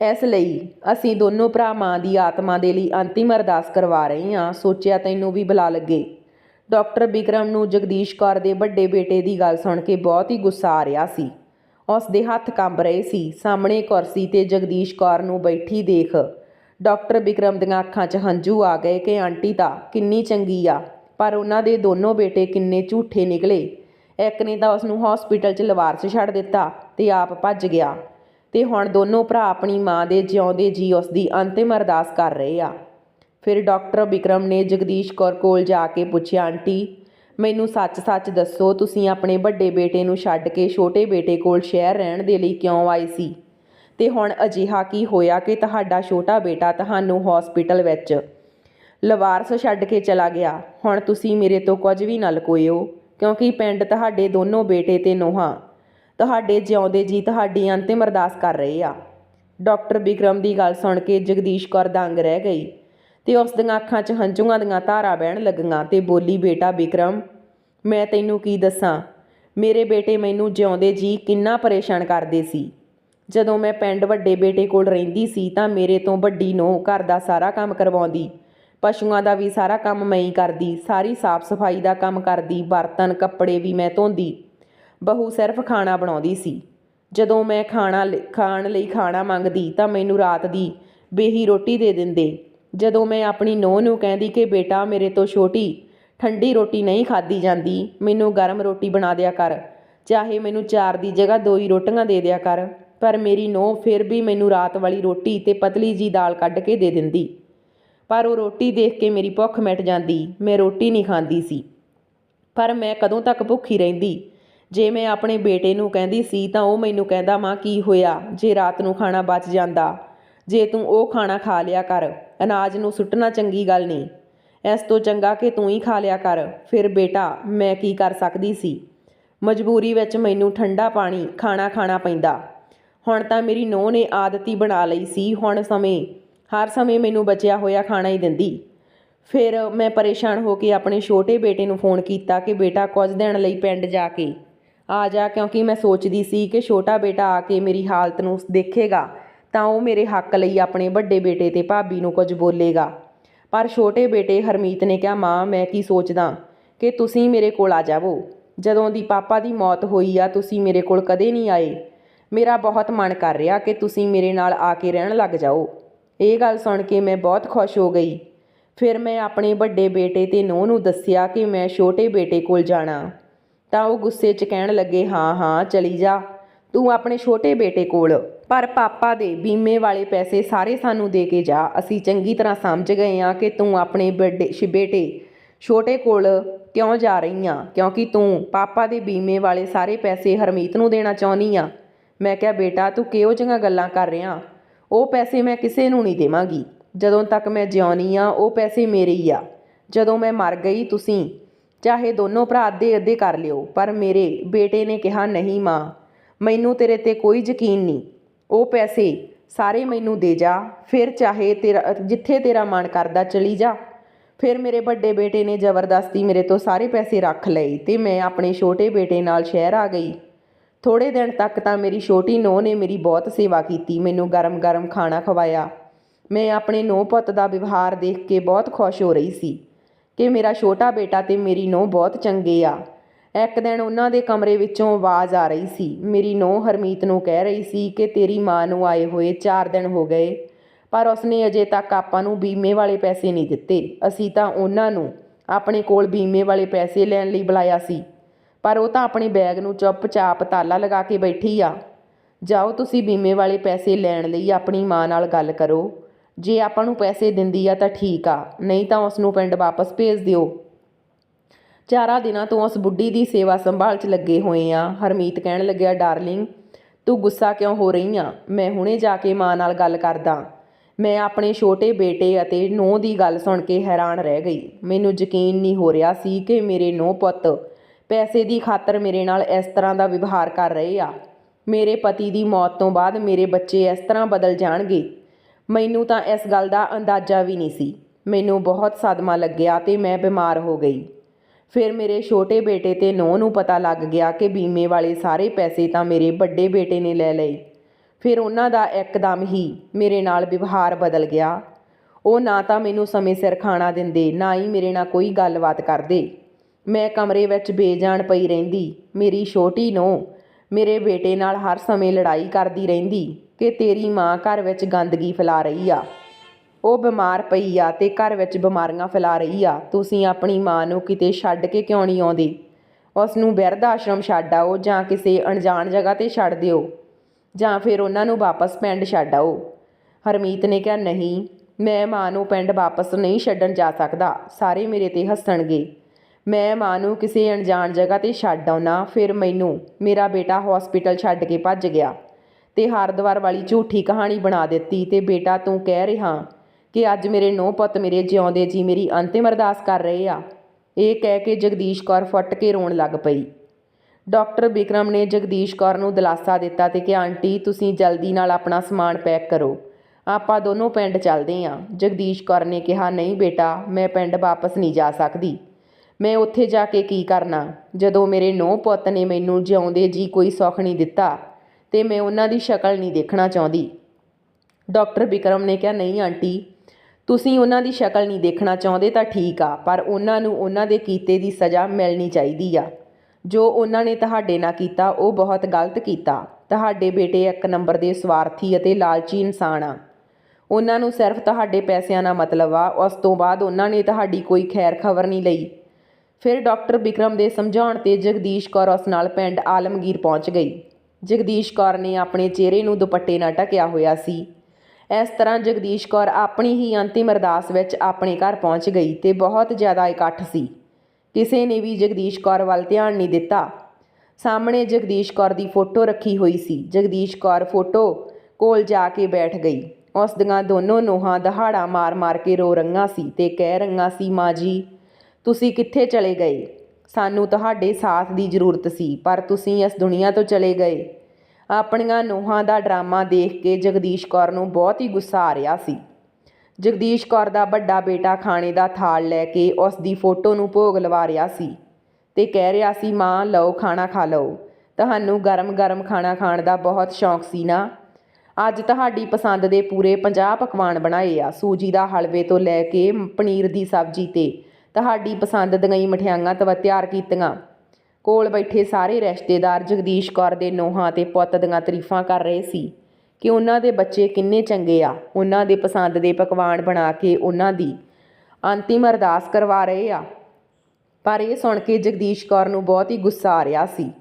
ਇਸ ਲਈ ਅਸੀਂ ਦੋਨੋਂ ਭਰਾ ਮਾਂ ਦੀ ਆਤਮਾ ਦੇ ਲਈ ਅੰਤਿਮ ਅਰਦਾਸ ਕਰਵਾ ਰਹੇ ਹਾਂ। ਸੋਚਿਆ ਤੈਨੂੰ ਵੀ ਬੁਲਾ ਲੱਗੇ। ਡਾਕਟਰ ਬਿਕਰਮ ਨੂੰ ਜਗਦੀਸ਼ ਕੌਰ ਦੇ ਵੱਡੇ ਬੇਟੇ ਦੀ ਗੱਲ ਸੁਣ ਕੇ ਬਹੁਤ ਹੀ ਗੁੱਸਾ ਆ ਰਿਹਾ ਸੀ। ਉਸ ਦੇ ਹੱਥ ਕੰਬ ਰਹੇ ਸੀ। ਸਾਹਮਣੇ ਕੁਰਸੀ ਤੇ ਜਗਦੀਸ਼ ਕੌਰ ਨੂੰ ਬੈਠੀ ਦੇਖ ਡਾਕਟਰ ਬਿਕਰਮ ਦੀਆਂ ਅੱਖਾਂ 'ਚ ਹੰਝੂ ਆ ਗਏ ਕਿ ਆਂਟੀ ਤਾਂ ਕਿੰਨੀ ਚੰਗੀ ਆ, ਪਰ ਉਹਨਾਂ ਦੇ ਦੋਨੋਂ ਬੇਟੇ ਕਿੰਨੇ ਝੂਠੇ ਨਿਕਲੇ। ਇੱਕ ਨੇ ਤਾਂ ਉਸ ਨੂੰ ਹਸਪੀਟਲ 'ਚ ਲਵਾਰਸ ਛੱਡ ਦਿੱਤਾ ਤੇ ਆਪ ਭੱਜ ਗਿਆ। ਤੇ ਹੁਣ ਦੋਨੋਂ ਭਰਾ ਆਪਣੀ ਮਾਂ ਦੇ ਜਿਉਂਦੇ ਜੀ ਉਸ ਦੀ ਅੰਤਿਮ ਅਰਦਾਸ ਕਰ ਰਹੇ ਆ। ਫਿਰ ਡਾਕਟਰ ਵਿਕਰਮ ਨੇ ਜਗਦੀਸ਼ ਕੌਰ ਕੋਲ ਜਾ ਕੇ ਪੁੱਛਿਆ, ਆਂਟੀ, ਮੈਨੂੰ ਸੱਚ-ਸੱਚ ਦੱਸੋ, ਤੁਸੀਂ ਆਪਣੇ ਵੱਡੇ ਬੇਟੇ ਨੂੰ ਛੱਡ ਕੇ ਛੋਟੇ ਬੇਟੇ ਕੋਲ ਸ਼ਹਿਰ ਰਹਿਣ ਦੇ ਲਈ ਕਿਉਂ ਆਏ ਸੀ? ਤੇ ਹੁਣ ਅਜਿਹਾ ਕੀ ਹੋਇਆ ਕਿ ਤੁਹਾਡਾ ਛੋਟਾ ਬੇਟਾ ਤੁਹਾਨੂੰ ਹਸਪੀਟਲ ਵਿੱਚ ਲਵਾਰਸ ਛੱਡ ਕੇ ਚਲਾ ਗਿਆ? ਹੁਣ ਤੁਸੀਂ ਮੇਰੇ ਤੋਂ ਕੁਝ ਵੀ ਨਾ ਲਕੋਇਓ। ਕਿਉਂਕਿ ਪਿੰਡ ਤੁਹਾਡੇ ਦੋਨੋਂ ਬੇਟੇ ਤੇ ਨੋਹਾਂ। ਤੁਹਾਡੇ ਜਿਉਂਦੇ ਜੀ ਤੁਹਾਡੀ ਅੰਤਿਮ ਅਰਦਾਸ ਕਰ ਰਹੇ ਆ। ਡਾਕਟਰ ਵਿਕਰਮ ਦੀ ਗੱਲ ਸੁਣ ਕੇ ਜਗਦੀਸ਼ ਕੌਰ ਦੰਗ ਰਹਿ ਗਈ ਤੇ ਉਸ ਦੀਆਂ ਅੱਖਾਂ 'ਚ ਹੰਝੂਆਂ ਦੀਆਂ ਧਾਰਾਂ ਵਹਿਣ ਲੱਗੀਆਂ ਤੇ ਬੋਲੀ, ਬੇਟਾ ਵਿਕਰਮ ਮੈਂ ਤੈਨੂੰ ਕੀ ਦੱਸਾਂ? ਮੇਰੇ ਬੇਟੇ ਮੈਨੂੰ ਜਿਉਂਦੇ ਜੀ ਕਿੰਨਾ ਪਰੇਸ਼ਾਨ ਕਰਦੇ ਸੀ। ਜਦੋਂ ਮੈਂ ਪਿੰਡ ਵੱਡੇ ਬੇਟੇ ਕੋਲ ਰਹਿੰਦੀ ਸੀ ਤਾਂ ਮੇਰੇ ਤੋਂ ਵੱਡੀ ਨੂੰ ਘਰ ਦਾ ਸਾਰਾ ਕੰਮ ਕਰਵਾਉਂਦੀ ਪਸ਼ੂਆਂ ਦਾ ਵੀ ਸਾਰਾ ਕੰਮ ਮੈਂ ਹੀ ਕਰਦੀ, ਸਾਰੀ ਸਾਫ਼ ਸਫ਼ਾਈ ਦਾ ਕੰਮ ਕਰਦੀ, ਬਰਤਨ, ਕੱਪੜੇ ਵੀ ਮੈਂ ਧੋਂਦੀ। ਬਹੂ ਸਿਰਫ ਖਾਣਾ ਬਣਾਉਂਦੀ ਸੀ। ਜਦੋਂ ਮੈਂ ਖਾਣਾ ਲ- ਖਾਣ ਲਈ ਖਾਣਾ ਮੰਗਦੀ ਤਾਂ ਮੈਨੂੰ ਰਾਤ ਦੀ ਬੇਹੀ ਰੋਟੀ ਦੇ ਦਿੰਦੇ। ਜਦੋਂ ਮੈਂ ਆਪਣੀ ਨੂੰਹ ਨੂੰ ਕਹਿੰਦੀ ਕਿ ਬੇਟਾ ਮੇਰੇ ਤੋਂ ਛੋਟੀ, ਠੰਡੀ ਰੋਟੀ ਨਹੀਂ ਖਾਦੀ ਜਾਂਦੀ, ਮੈਨੂੰ ਗਰਮ ਰੋਟੀ ਬਣਾ ਦਿਆ ਕਰ। ਚਾਹੇ ਮੈਨੂੰ ਚਾਰ ਦੀ ਜਗ੍ਹਾ ਦੋ ਹੀ ਰੋਟੀਆਂ ਦੇ ਦਿਆ ਕਰ, ਪਰ ਮੇਰੀ ਨੂੰਹ ਫਿਰ ਵੀ ਮੈਨੂੰ ਰਾਤ ਵਾਲੀ ਰੋਟੀ ਤੇ ਪਤਲੀ ਜੀ ਦਾਲ ਕੱਢ ਕੇ ਦੇ ਦਿੰਦੀ। ਪਰ ਉਹ ਰੋਟੀ ਦੇਖ ਕੇ ਮੇਰੀ ਭੁੱਖ ਮਿਟ ਜਾਂਦੀ। ਮੈਂ ਰੋਟੀ ਨਹੀਂ ਖਾਂਦੀ ਸੀ। ਪਰ ਮੈਂ ਕਦੋਂ ਤੱਕ ਭੁੱਖੀ ਰਹਿੰਦੀ? ਜੇ ਮੈਂ ਆਪਣੇ ਬੇਟੇ ਨੂੰ ਕਹਿੰਦੀ ਸੀ ਤਾਂ ਉਹ ਮੈਨੂੰ ਕਹਿੰਦਾ, ਮਾਂ, ਕੀ ਹੋਇਆ? ਜੇ ਰਾਤ ਨੂੰ ਖਾਣਾ ਬਚ ਜਾਂਦਾ, ਜੇ ਤੂੰ ਉਹ ਖਾਣਾ ਖਾ ਲਿਆ ਕਰ, ਅਨਾਜ ਨੂੰ ਸੁੱਟਣਾ ਚੰਗੀ ਗੱਲ ਨਹੀਂ। ਇਸ ਤੋਂ ਚੰਗਾ ਕਿ ਤੂੰ ਹੀ ਖਾ ਲਿਆ ਕਰ। ਫਿਰ ਬੇਟਾ, ਮੈਂ ਕੀ ਕਰ ਸਕਦੀ ਸੀ? ਮਜਬੂਰੀ ਵਿੱਚ ਮੈਨੂੰ ਠੰਡਾ ਪਾਣੀ, ਖਾਣਾ ਖਾਣਾ ਪੈਂਦਾ। ਹੁਣ ਤਾਂ ਮੇਰੀ ਨੂੰਹ ਨੇ ਆਦਤ ਹੀ ਬਣਾ ਲਈ ਸੀ। ਹੁਣ ਸਮੇਂ ਹਰ ਸਮੇਂ ਮੈਨੂੰ ਬਚਿਆ ਹੋਇਆ ਖਾਣਾ ਹੀ ਦਿੰਦੀ। ਫਿਰ ਮੈਂ ਪਰੇਸ਼ਾਨ ਹੋ ਕੇ ਆਪਣੇ ਛੋਟੇ ਬੇਟੇ ਨੂੰ ਫੋਨ ਕੀਤਾ ਕਿ ਬੇਟਾ ਕੁਝ ਦਿਨ ਲਈ ਪਿੰਡ ਜਾ ਕੇ ਆ ਜਾ ਕਿਉਂਕਿ ਮੈਂ ਸੋਚਦੀ ਸੀ ਕਿ ਛੋਟਾ ਬੇਟਾ ਆ ਕੇ ਮੇਰੀ ਹਾਲਤ ਨੂੰ ਦੇਖੇਗਾ ਤਾਂ ਉਹ ਮੇਰੇ ਹੱਕ ਲਈ ਆਪਣੇ ਵੱਡੇ ਬੇਟੇ ਤੇ ਭਾਬੀ ਨੂੰ ਕੁਝ ਬੋਲੇਗਾ। ਪਰ ਛੋਟੇ ਬੇਟੇ ਹਰਮੀਤ ਨੇ ਕਿਹਾ, ਮਾਂ, ਮੈਂ ਕੀ ਸੋਚਦਾ ਕਿ ਤੁਸੀਂ ਮੇਰੇ ਕੋਲ ਆ ਜਾਵੋ। ਜਦੋਂ ਦੀ ਪਾਪਾ ਦੀ ਮੌਤ ਹੋਈ ਆ, ਤੁਸੀਂ ਮੇਰੇ ਕੋਲ ਕਦੇ ਨਹੀਂ ਆਏ। ਮੇਰਾ ਬਹੁਤ ਮਨ ਕਰ ਰਿਹਾ ਕਿ ਤੁਸੀਂ ਮੇਰੇ ਨਾਲ ਆ ਕੇ ਰਹਿਣ ਲੱਗ ਜਾਓ। ਇਹ ਗੱਲ ਸੁਣ ਕੇ ਮੈਂ ਬਹੁਤ ਖੁਸ਼ ਹੋ ਗਈ। ਫਿਰ ਮੈਂ ਆਪਣੇ ਵੱਡੇ ਬੇਟੇ ਤੇ ਨੂੰਹ ਨੂੰ ਦੱਸਿਆ ਕਿ ਮੈਂ ਛੋਟੇ ਬੇਟੇ ਕੋਲ ਜਾਣਾ। ਤਾਂ ਉਹ ਗੁੱਸੇ 'ਚ ਕਹਿਣ ਲੱਗੇ, ਹਾਂ ਹਾਂ, ਚਲੀ ਜਾ। ਤੂੰ ਆਪਣੇ ਛੋਟੇ ਬੇਟੇ ਕੋਲ। ਪਰ ਪਾਪਾ ਦੇ ਬੀਮੇ ਵਾਲੇ ਪੈਸੇ ਸਾਰੇ ਸਾਨੂੰ ਦੇ ਕੇ ਜਾ। ਅਸੀਂ ਚੰਗੀ ਤਰ੍ਹਾਂ ਸਮਝ ਗਏ ਆ ਕਿ ਤੂੰ ਆਪਣੇ ਵੱਡੇ ਛ- ਬੇਟੇ ਛੋਟੇ ਕੋਲ ਕਿਉਂ ਜਾ ਰਹੀ ਆ? ਕਿਉਂਕਿ ਤੂੰ ਪਾਪਾ ਦੇ ਬੀਮੇ ਵਾਲੇ ਸਾਰੇ ਪੈਸੇ ਹਰਮੀਤ ਨੂੰ ਦੇਣਾ ਚਾਹੁੰਦੀ ਆ। ਮੈਂ ਕਿਹਾ, ਬੇਟਾ, ਤੂੰ ਕਿਹੋ ਜਿਹੀਆਂ ਗੱਲਾਂ ਕਰ ਰਿਹਾ? ਉਹ ਪੈਸੇ ਮੈਂ ਕਿਸੇ ਨੂੰ ਨਹੀਂ ਦੇਵਾਂਗੀ। ਜਦੋਂ ਤੱਕ ਮੈਂ ਜਿਉਣੀ ਆ ਉਹ ਪੈਸੇ ਮੇਰੇ ਹੀ ਆ। ਜਦੋਂ ਮੈਂ ਮਰ ਗਈ ਤੁਸੀਂ, ਚਾਹੇ ਦੋਨੋਂ ਭਰਾ ਅੱਧੇ ਅੱਧੇ ਕਰ ਲਿਓ, ਪਰ ਮੇਰੇ ਬੇਟੇ ਨੇ ਕਿਹਾ, ਨਹੀਂ ਮਾਂ, ਮੈਨੂੰ ਤੇਰੇ ਤੇ ਕੋਈ ਯਕੀਨ ਨਹੀਂ। ਉਹ ਪੈਸੇ ਸਾਰੇ ਮੈਨੂੰ ਦੇ ਜਾ, ਫਿਰ ਚਾਹੇ ਤੇਰਾ, ਜਿੱਥੇ ਤੇਰਾ ਮਨ ਕਰਦਾ ਚਲੀ ਜਾ। ਫਿਰ ਮੇਰੇ ਵੱਡੇ ਬੇਟੇ ਨੇ ਜ਼ਬਰਦਸਤੀ ਮੇਰੇ ਤੋਂ ਸਾਰੇ ਪੈਸੇ ਰੱਖ ਲਏ ਤੇ ਮੈਂ ਆਪਣੇ ਛੋਟੇ ਬੇਟੇ ਨਾਲ ਸ਼ਹਿਰ ਆ ਗਈ। ਥੋੜੇ ਦਿਨ ਤੱਕ ਤਾਂ ਮੇਰੀ ਛੋਟੀ ਨੂੰਹ ਨੇ ਮੇਰੀ ਬਹੁਤ ਸੇਵਾ ਕੀਤੀ, ਮੈਨੂੰ ਗਰਮ-ਗਰਮ ਖਾਣਾ ਖਵਾਇਆ। ਮੈਂ ਆਪਣੇ ਨੂੰਹ ਪੁੱਤ ਦਾ ਵਿਵਹਾਰ ਦੇਖ ਕੇ ਬਹੁਤ ਖੁਸ਼ ਹੋ ਰਹੀ ਸੀ ਕਿ ਮੇਰਾ ਛੋਟਾ ਬੇਟਾ ਤੇ ਮੇਰੀ ਨੂੰਹ ਬਹੁਤ ਚੰਗੇ ਆ। ਇੱਕ ਦਿਨ ਉਹਨਾਂ ਦੇ ਕਮਰੇ ਵਿੱਚੋਂ ਆਵਾਜ਼ ਆ ਰਹੀ ਸੀ। ਮੇਰੀ ਨੂੰਹ ਹਰਮੀਤ ਨੂੰ ਕਹਿ ਰਹੀ ਸੀ ਕਿ ਤੇਰੀ ਮਾਂ ਨੂੰ ਆਏ ਹੋਏ 4 ਦਿਨ ਹੋ ਗਏ, ਪਰ ਉਸਨੇ ਅਜੇ ਤੱਕ ਆਪਾਂ ਨੂੰ ਬੀਮੇ ਵਾਲੇ ਪੈਸੇ ਨਹੀਂ ਦਿੱਤੇ। ਅਸੀਂ ਤਾਂ ਉਹਨਾਂ ਨੂੰ ਆਪਣੇ ਕੋਲ ਬੀਮੇ ਵਾਲੇ ਪੈਸੇ ਲੈਣ ਲਈ ਬੁਲਾਇਆ ਸੀ। ਪਰ ਉਹ ਤਾਂ ਆਪਣੇ ਬੈਗ ਨੂੰ ਚੁੱਪਚਾਪ ਤਾਲਾ ਲਗਾ ਕੇ ਬੈਠੀ ਆ। ਜਾਓ ਤੁਸੀਂ ਬੀਮੇ ਵਾਲੇ ਪੈਸੇ ਲੈਣ ਲਈ ਆਪਣੀ ਮਾਂ ਨਾਲ ਗੱਲ ਕਰੋ। ਜੇ ਆਪਾਂ ਨੂੰ ਪੈਸੇ ਦਿੰਦੀ ਆ ਤਾਂ ਠੀਕ ਆ, ਨਹੀਂ ਤਾਂ ਉਸ ਨੂੰ ਪਿੰਡ ਵਾਪਸ ਭੇਜ ਦਿਓ। ਚਾਰਾਂ ਦਿਨਾਂ ਤੋਂ ਉਸ ਬੁੱਢੀ ਦੀ ਸੇਵਾ ਸੰਭਾਲ 'ਚ ਲੱਗੇ ਹੋਏ ਆ। ਹਰਮੀਤ ਕਹਿਣ ਲੱਗਿਆ, ਡਾਰਲਿੰਗ, ਤੂੰ ਗੁੱਸਾ ਕਿਉਂ ਹੋ ਰਹੀ ਆ? ਮੈਂ ਹੁਣੇ ਜਾ ਕੇ ਮਾਂ ਨਾਲ ਗੱਲ ਕਰਦਾ। ਮੈਂ ਆਪਣੇ ਛੋਟੇ ਬੇਟੇ ਅਤੇ ਨੂੰਹ ਦੀ ਗੱਲ ਸੁਣ ਕੇ ਹੈਰਾਨ ਰਹਿ ਗਈ। ਮੈਨੂੰ ਯਕੀਨ ਨਹੀਂ ਹੋ ਰਿਹਾ ਸੀ ਕਿ ਮੇਰੇ ਨੂੰਹ ਪੁੱਤ ਪੈਸੇ ਦੀ ਖਾਤਰ ਮੇਰੇ ਨਾਲ ਇਸ ਤਰ੍ਹਾਂ ਦਾ ਵਿਵਹਾਰ ਕਰ ਰਹੇ ਆ। ਮੇਰੇ ਪਤੀ ਦੀ ਮੌਤ ਤੋਂ ਬਾਅਦ ਮੇਰੇ ਬੱਚੇ ਇਸ ਤਰ੍ਹਾਂ ਬਦਲ ਜਾਣਗੇ। ਮੈਨੂੰ ਤਾਂ ਇਸ ਗੱਲ ਦਾ ਅੰਦਾਜ਼ਾ ਵੀ ਨਹੀਂ ਸੀ। ਮੈਨੂੰ ਬਹੁਤ ਸਦਮਾ ਲੱਗਿਆ ਤੇ ਮੈਂ ਬਿਮਾਰ ਹੋ ਗਈ। ਫਿਰ ਮੇਰੇ ਛੋਟੇ ਬੇਟੇ ਤੇ ਨੂੰਹ ਨੂੰ ਪਤਾ ਲੱਗ ਗਿਆ ਕਿ ਬੀਮੇ ਵਾਲੇ ਸਾਰੇ ਪੈਸੇ ਤਾਂ ਮੇਰੇ ਵੱਡੇ ਬੇਟੇ ਨੇ ਲੈ ਲਏ। ਫਿਰ ਉਹਨਾਂ ਦਾ ਇੱਕਦਮ ਹੀ ਮੇਰੇ ਨਾਲ ਵਿਵਹਾਰ ਬਦਲ ਗਿਆ। ਉਹ ਨਾ ਤਾਂ ਮੈਨੂੰ ਸਮੇਂ ਸਿਰ ਖਾਣਾ ਦਿੰਦੇ, ਨਾ ਹੀ ਮੇਰੇ ਨਾਲ ਕੋਈ ਗੱਲਬਾਤ ਕਰਦੇ। ਮੈਂ ਕਮਰੇ ਵਿੱਚ ਬੇਜਾਨ ਪਈ ਰਹਿੰਦੀ, ਮੇਰੀ ਛੋਟੀ ਨੂੰ ਮੇਰੇ ਬੇਟੇ ਨਾਲ ਹਰ ਸਮੇਂ ਲੜਾਈ ਕਰਦੀ ਰਹਿੰਦੀ ਕਿ ਤੇਰੀ ਮਾਂ ਘਰ ਵਿੱਚ ਗੰਦਗੀ ਫੈਲਾ ਰਹੀ ਆ। ਉਹ ਬਿਮਾਰ ਪਈ ਆ ਤੇ ਘਰ ਵਿੱਚ ਬਿਮਾਰੀਆਂ ਫੈਲਾ ਰਹੀ ਆ। ਤੁਸੀਂ ਆਪਣੀ ਮਾਂ ਨੂੰ ਕਿਤੇ ਛੱਡ ਕੇ ਕਿਉਂ ਨਹੀਂ ਆਉਂਦੇ? ਉਸ ਨੂੰ ਬਿਰਧ ਆਸ਼ਰਮ ਛੱਡ ਆਓ ਜਾਂ ਕਿਸੇ ਅਣਜਾਣ ਜਗ੍ਹਾ ਤੇ ਛੱਡ ਦਿਓ ਜਾਂ ਫਿਰ ਉਹਨਾਂ ਨੂੰ ਵਾਪਸ ਪਿੰਡ ਛੱਡ ਆਓ। ਹਰਮੀਤ ਨੇ ਕਿਹਾ, ਨਹੀਂ, ਮੈਂ ਮਾਂ ਨੂੰ ਪਿੰਡ ਵਾਪਸ ਨਹੀਂ ਛੱਡਣ ਜਾ ਸਕਦਾ। ਸਾਰੇ ਮੇਰੇ ਤੇ ਹੱਸਣਗੇ। ਮੈਂ ਮਾਂ ਨੂੰ ਕਿਸੇ ਅਣਜਾਣ ਜਗ੍ਹਾ ਤੇ ਛੱਡ ਆਉਣਾ ਫਿਰ ਮੈਨੂੰ ਮੇਰਾ ਬੇਟਾ ਹਸਪੀਟਲ ਛੱਡ ਕੇ ਭੱਜ ਗਿਆ ਤੇ ਹਰਦੁਆਰ ਵਾਲੀ ਝੂਠੀ ਕਹਾਣੀ ਬਣਾ ਦਿੱਤੀ ਤੇ ਬੇਟਾ ਤੂੰ ਕਹਿ ਰਿਹਾ ਕਿ ਅੱਜ ਮੇਰੇ ਨੌ ਪੁੱਤ ਮੇਰੇ ਜਿਉਂਦੇ ਜੀ ਮੇਰੀ ਅੰਤਿਮ ਅਰਦਾਸ ਕਰ ਰਹੇ ਆ। ਇਹ ਕਹਿ ਕੇ ਜਗਦੀਸ਼ ਕੌਰ ਫੁੱਟ ਕੇ ਰੋਣ ਲੱਗ ਪਈ। ਡਾਕਟਰ ਵਿਕਰਮ ਨੇ ਜਗਦੀਸ਼ ਕੌਰ ਨੂੰ ਦਿਲਾਸਾ ਦਿੱਤਾ ਤੇ ਕਿ ਆਂਟੀ, ਤੁਸੀਂ ਜਲਦੀ ਨਾਲ ਆਪਣਾ ਸਮਾਨ ਪੈਕ ਕਰੋ। ਆਪਾਂ ਦੋਨੋਂ ਪਿੰਡ ਚੱਲਦੇ ਆਂ। ਜਗਦੀਸ਼ ਕੌਰ ਨੇ ਕਿਹਾ, ਨਹੀਂ ਬੇਟਾ, ਮੈਂ ਪਿੰਡ ਵਾਪਸ ਨਹੀਂ ਜਾ ਸਕਦੀ। ਮੈਂ ਉੱਥੇ ਜਾ ਕੇ ਕੀ ਕਰਨਾ? ਜਦੋਂ ਮੇਰੇ ਨੌ ਪੁੱਤ ਨੇ ਮੈਨੂੰ ਜਿਉਂਦੇ ਜੀ ਕੋਈ ਸੁੱਖ ਨਹੀਂ ਦਿੱਤਾ ਤੇ ਮੈਂ ਉਹਨਾਂ ਦੀ ਸ਼ਕਲ ਨਹੀਂ ਦੇਖਣਾ ਚਾਹੁੰਦੀ। ਡਾਕਟਰ ਵਿਕਰਮ ਨੇ ਕਿਹਾ, ਨਹੀਂ ਆਂਟੀ, ਤੁਸੀਂ ਉਹਨਾਂ ਦੀ ਸ਼ਕਲ ਨਹੀਂ ਦੇਖਣਾ ਚਾਹੁੰਦੇ ਤਾਂ ਠੀਕ ਆ, ਪਰ ਉਹਨਾਂ ਨੂੰ ਉਹਨਾਂ ਦੇ ਕੀਤੇ ਦੀ ਸਜ਼ਾ ਮਿਲਣੀ ਚਾਹੀਦੀ ਆ। ਜੋ ਉਹਨਾਂ ਨੇ ਤੁਹਾਡੇ ਨਾਲ ਕੀਤਾ, ਉਹ ਬਹੁਤ ਗਲਤ ਕੀਤਾ। ਤੁਹਾਡੇ ਬੇਟੇ ਇੱਕ ਨੰਬਰ ਦੇ ਸਵਾਰਥੀ ਅਤੇ ਲਾਲਚੀ ਇਨਸਾਨ ਆ। ਉਹਨਾਂ ਨੂੰ ਸਿਰਫ ਤੁਹਾਡੇ ਪੈਸਿਆਂ ਨਾਲ ਮਤਲਬ ਆ। ਉਸ ਤੋਂ ਬਾਅਦ ਉਹਨਾਂ ਨੇ ਤੁਹਾਡੀ ਕੋਈ ਖੈਰ ਖਬਰ ਨਹੀਂ ਲਈ। ਫਿਰ ਡਾਕਟਰ ਵਿਕਰਮ ਦੇ ਸਮਝਾਉਣ ਤੇ ਜਗਦੀਸ਼ ਕੌਰ ਉਸ ਨਾਲ ਪਿੰਡ ਆਲਮਗੀਰ ਪਹੁੰਚ ਗਈ। ਜਗਦੀਸ਼ ਕੌਰ ਨੇ ਆਪਣੇ ਚਿਹਰੇ ਨੂੰ ਦੁਪੱਟੇ ਨਾਲ ਢਕਿਆ ਹੋਇਆ ਸੀ। ਇਸ ਤਰ੍ਹਾਂ ਜਗਦੀਸ਼ ਕੌਰ ਆਪਣੀ ਹੀ ਅੰਤਿਮ ਅਰਦਾਸ ਵਿੱਚ ਆਪਣੇ ਘਰ ਪਹੁੰਚ ਗਈ ਤੇ ਬਹੁਤ ਜ਼ਿਆਦਾ ਇਕੱਠ ਸੀ। ਕਿਸੇ ਨੇ ਵੀ ਜਗਦੀਸ਼ ਕੌਰ ਵੱਲ ਧਿਆਨ ਨਹੀਂ ਦਿੱਤਾ। ਸਾਹਮਣੇ ਜਗਦੀਸ਼ ਕੌਰ ਦੀ ਫੋਟੋ ਰੱਖੀ ਹੋਈ ਸੀ। ਜਗਦੀਸ਼ ਕੌਰ ਫੋਟੋ ਕੋਲ ਜਾ ਕੇ ਬੈਠ ਗਈ। ਉਸ ਦੀਆਂ ਦੋਨੋਂ ਨੋਹਾਂ ਦਹਾੜਾ ਮਾਰ-ਮਾਰ ਕੇ ਰੋ ਰੰਗਾ ਸੀ ਤੇ ਕਹਿ ਰੰਗਾ ਸੀ, ਮਾਂ ਜੀ ਤੁਸੀਂ ਕਿੱਥੇ ਚਲੇ ਗਏ? ਸਾਨੂੰ ਤੁਹਾਡੇ ਸਾਥ ਦੀ ਜ਼ਰੂਰਤ ਸੀ, ਪਰ ਤੁਸੀਂ ਇਸ ਦੁਨੀਆ ਤੋਂ ਚਲੇ ਗਏ। ਆਪਣੀਆਂ ਨੂੰਹਾਂ ਦਾ ਡਰਾਮਾ ਦੇਖ ਕੇ ਜਗਦੀਸ਼ ਕੌਰ ਨੂੰ ਬਹੁਤ ਹੀ ਗੁੱਸਾ ਆ ਰਿਹਾ ਸੀ। ਜਗਦੀਸ਼ ਕੌਰ ਦਾ ਵੱਡਾ ਬੇਟਾ ਖਾਣੇ ਦਾ ਥਾਲ ਲੈ ਕੇ ਉਸ ਦੀ ਫੋਟੋ ਨੂੰ ਭੋਗ ਲਵਾ ਰਿਹਾ ਸੀ ਤੇ ਕਹਿ ਰਿਹਾ ਸੀ, ਮਾਂ, ਲਓ, ਖਾਣਾ ਖਾ ਲਓ। ਤੁਹਾਨੂੰ ਗਰਮ-ਗਰਮ ਖਾਣਾ ਖਾਣ ਦਾ ਬਹੁਤ ਸ਼ੌਂਕ ਸੀ ਨਾ? ਅੱਜ ਤੁਹਾਡੀ ਪਸੰਦ ਦੇ ਪੂਰੇ 50 ਪਕਵਾਨ ਬਣਾਏ ਆ। ਸੂਜੀ ਦਾ ਹਲਵੇ ਤੋਂ ਲੈ ਕੇ ਪਨੀਰ ਦੀ ਸਬਜ਼ੀ ਤੇ ਤੁਹਾਡੀ ਪਸੰਦ ਦੀਆਂ ਮਠਿਆਈਆਂ ਤਵਾ ਤਿਆਰ ਕੀਤੀਆਂ। ਕੋਲ ਬੈਠੇ ਸਾਰੇ ਰਿਸ਼ਤੇਦਾਰ ਜਗਦੀਸ਼ ਕੌਰ ਦੇ ਨੋਹਾਂ ਤੇ ਪੁੱਤ ਦੀਆਂ ਤਾਰੀਫਾਂ ਕਰ ਰਹੇ ਸੀ ਕਿ ਉਹਨਾਂ ਦੇ ਬੱਚੇ ਕਿੰਨੇ ਚੰਗੇ ਆ। ਉਹਨਾਂ ਦੇ ਪਸੰਦ ਦੇ ਪਕਵਾਨ ਬਣਾ ਕੇ ਉਹਨਾਂ ਦੀ ਅੰਤਿਮ ਅਰਦਾਸ ਕਰਵਾ ਰਹੇ ਆ। ਪਰ ਇਹ ਸੁਣ ਕੇ ਜਗਦੀਸ਼ ਕੌਰ ਨੂੰ ਬਹੁਤ ਹੀ ਗੁੱਸਾ ਆ ਰਿਹਾ ਸੀ।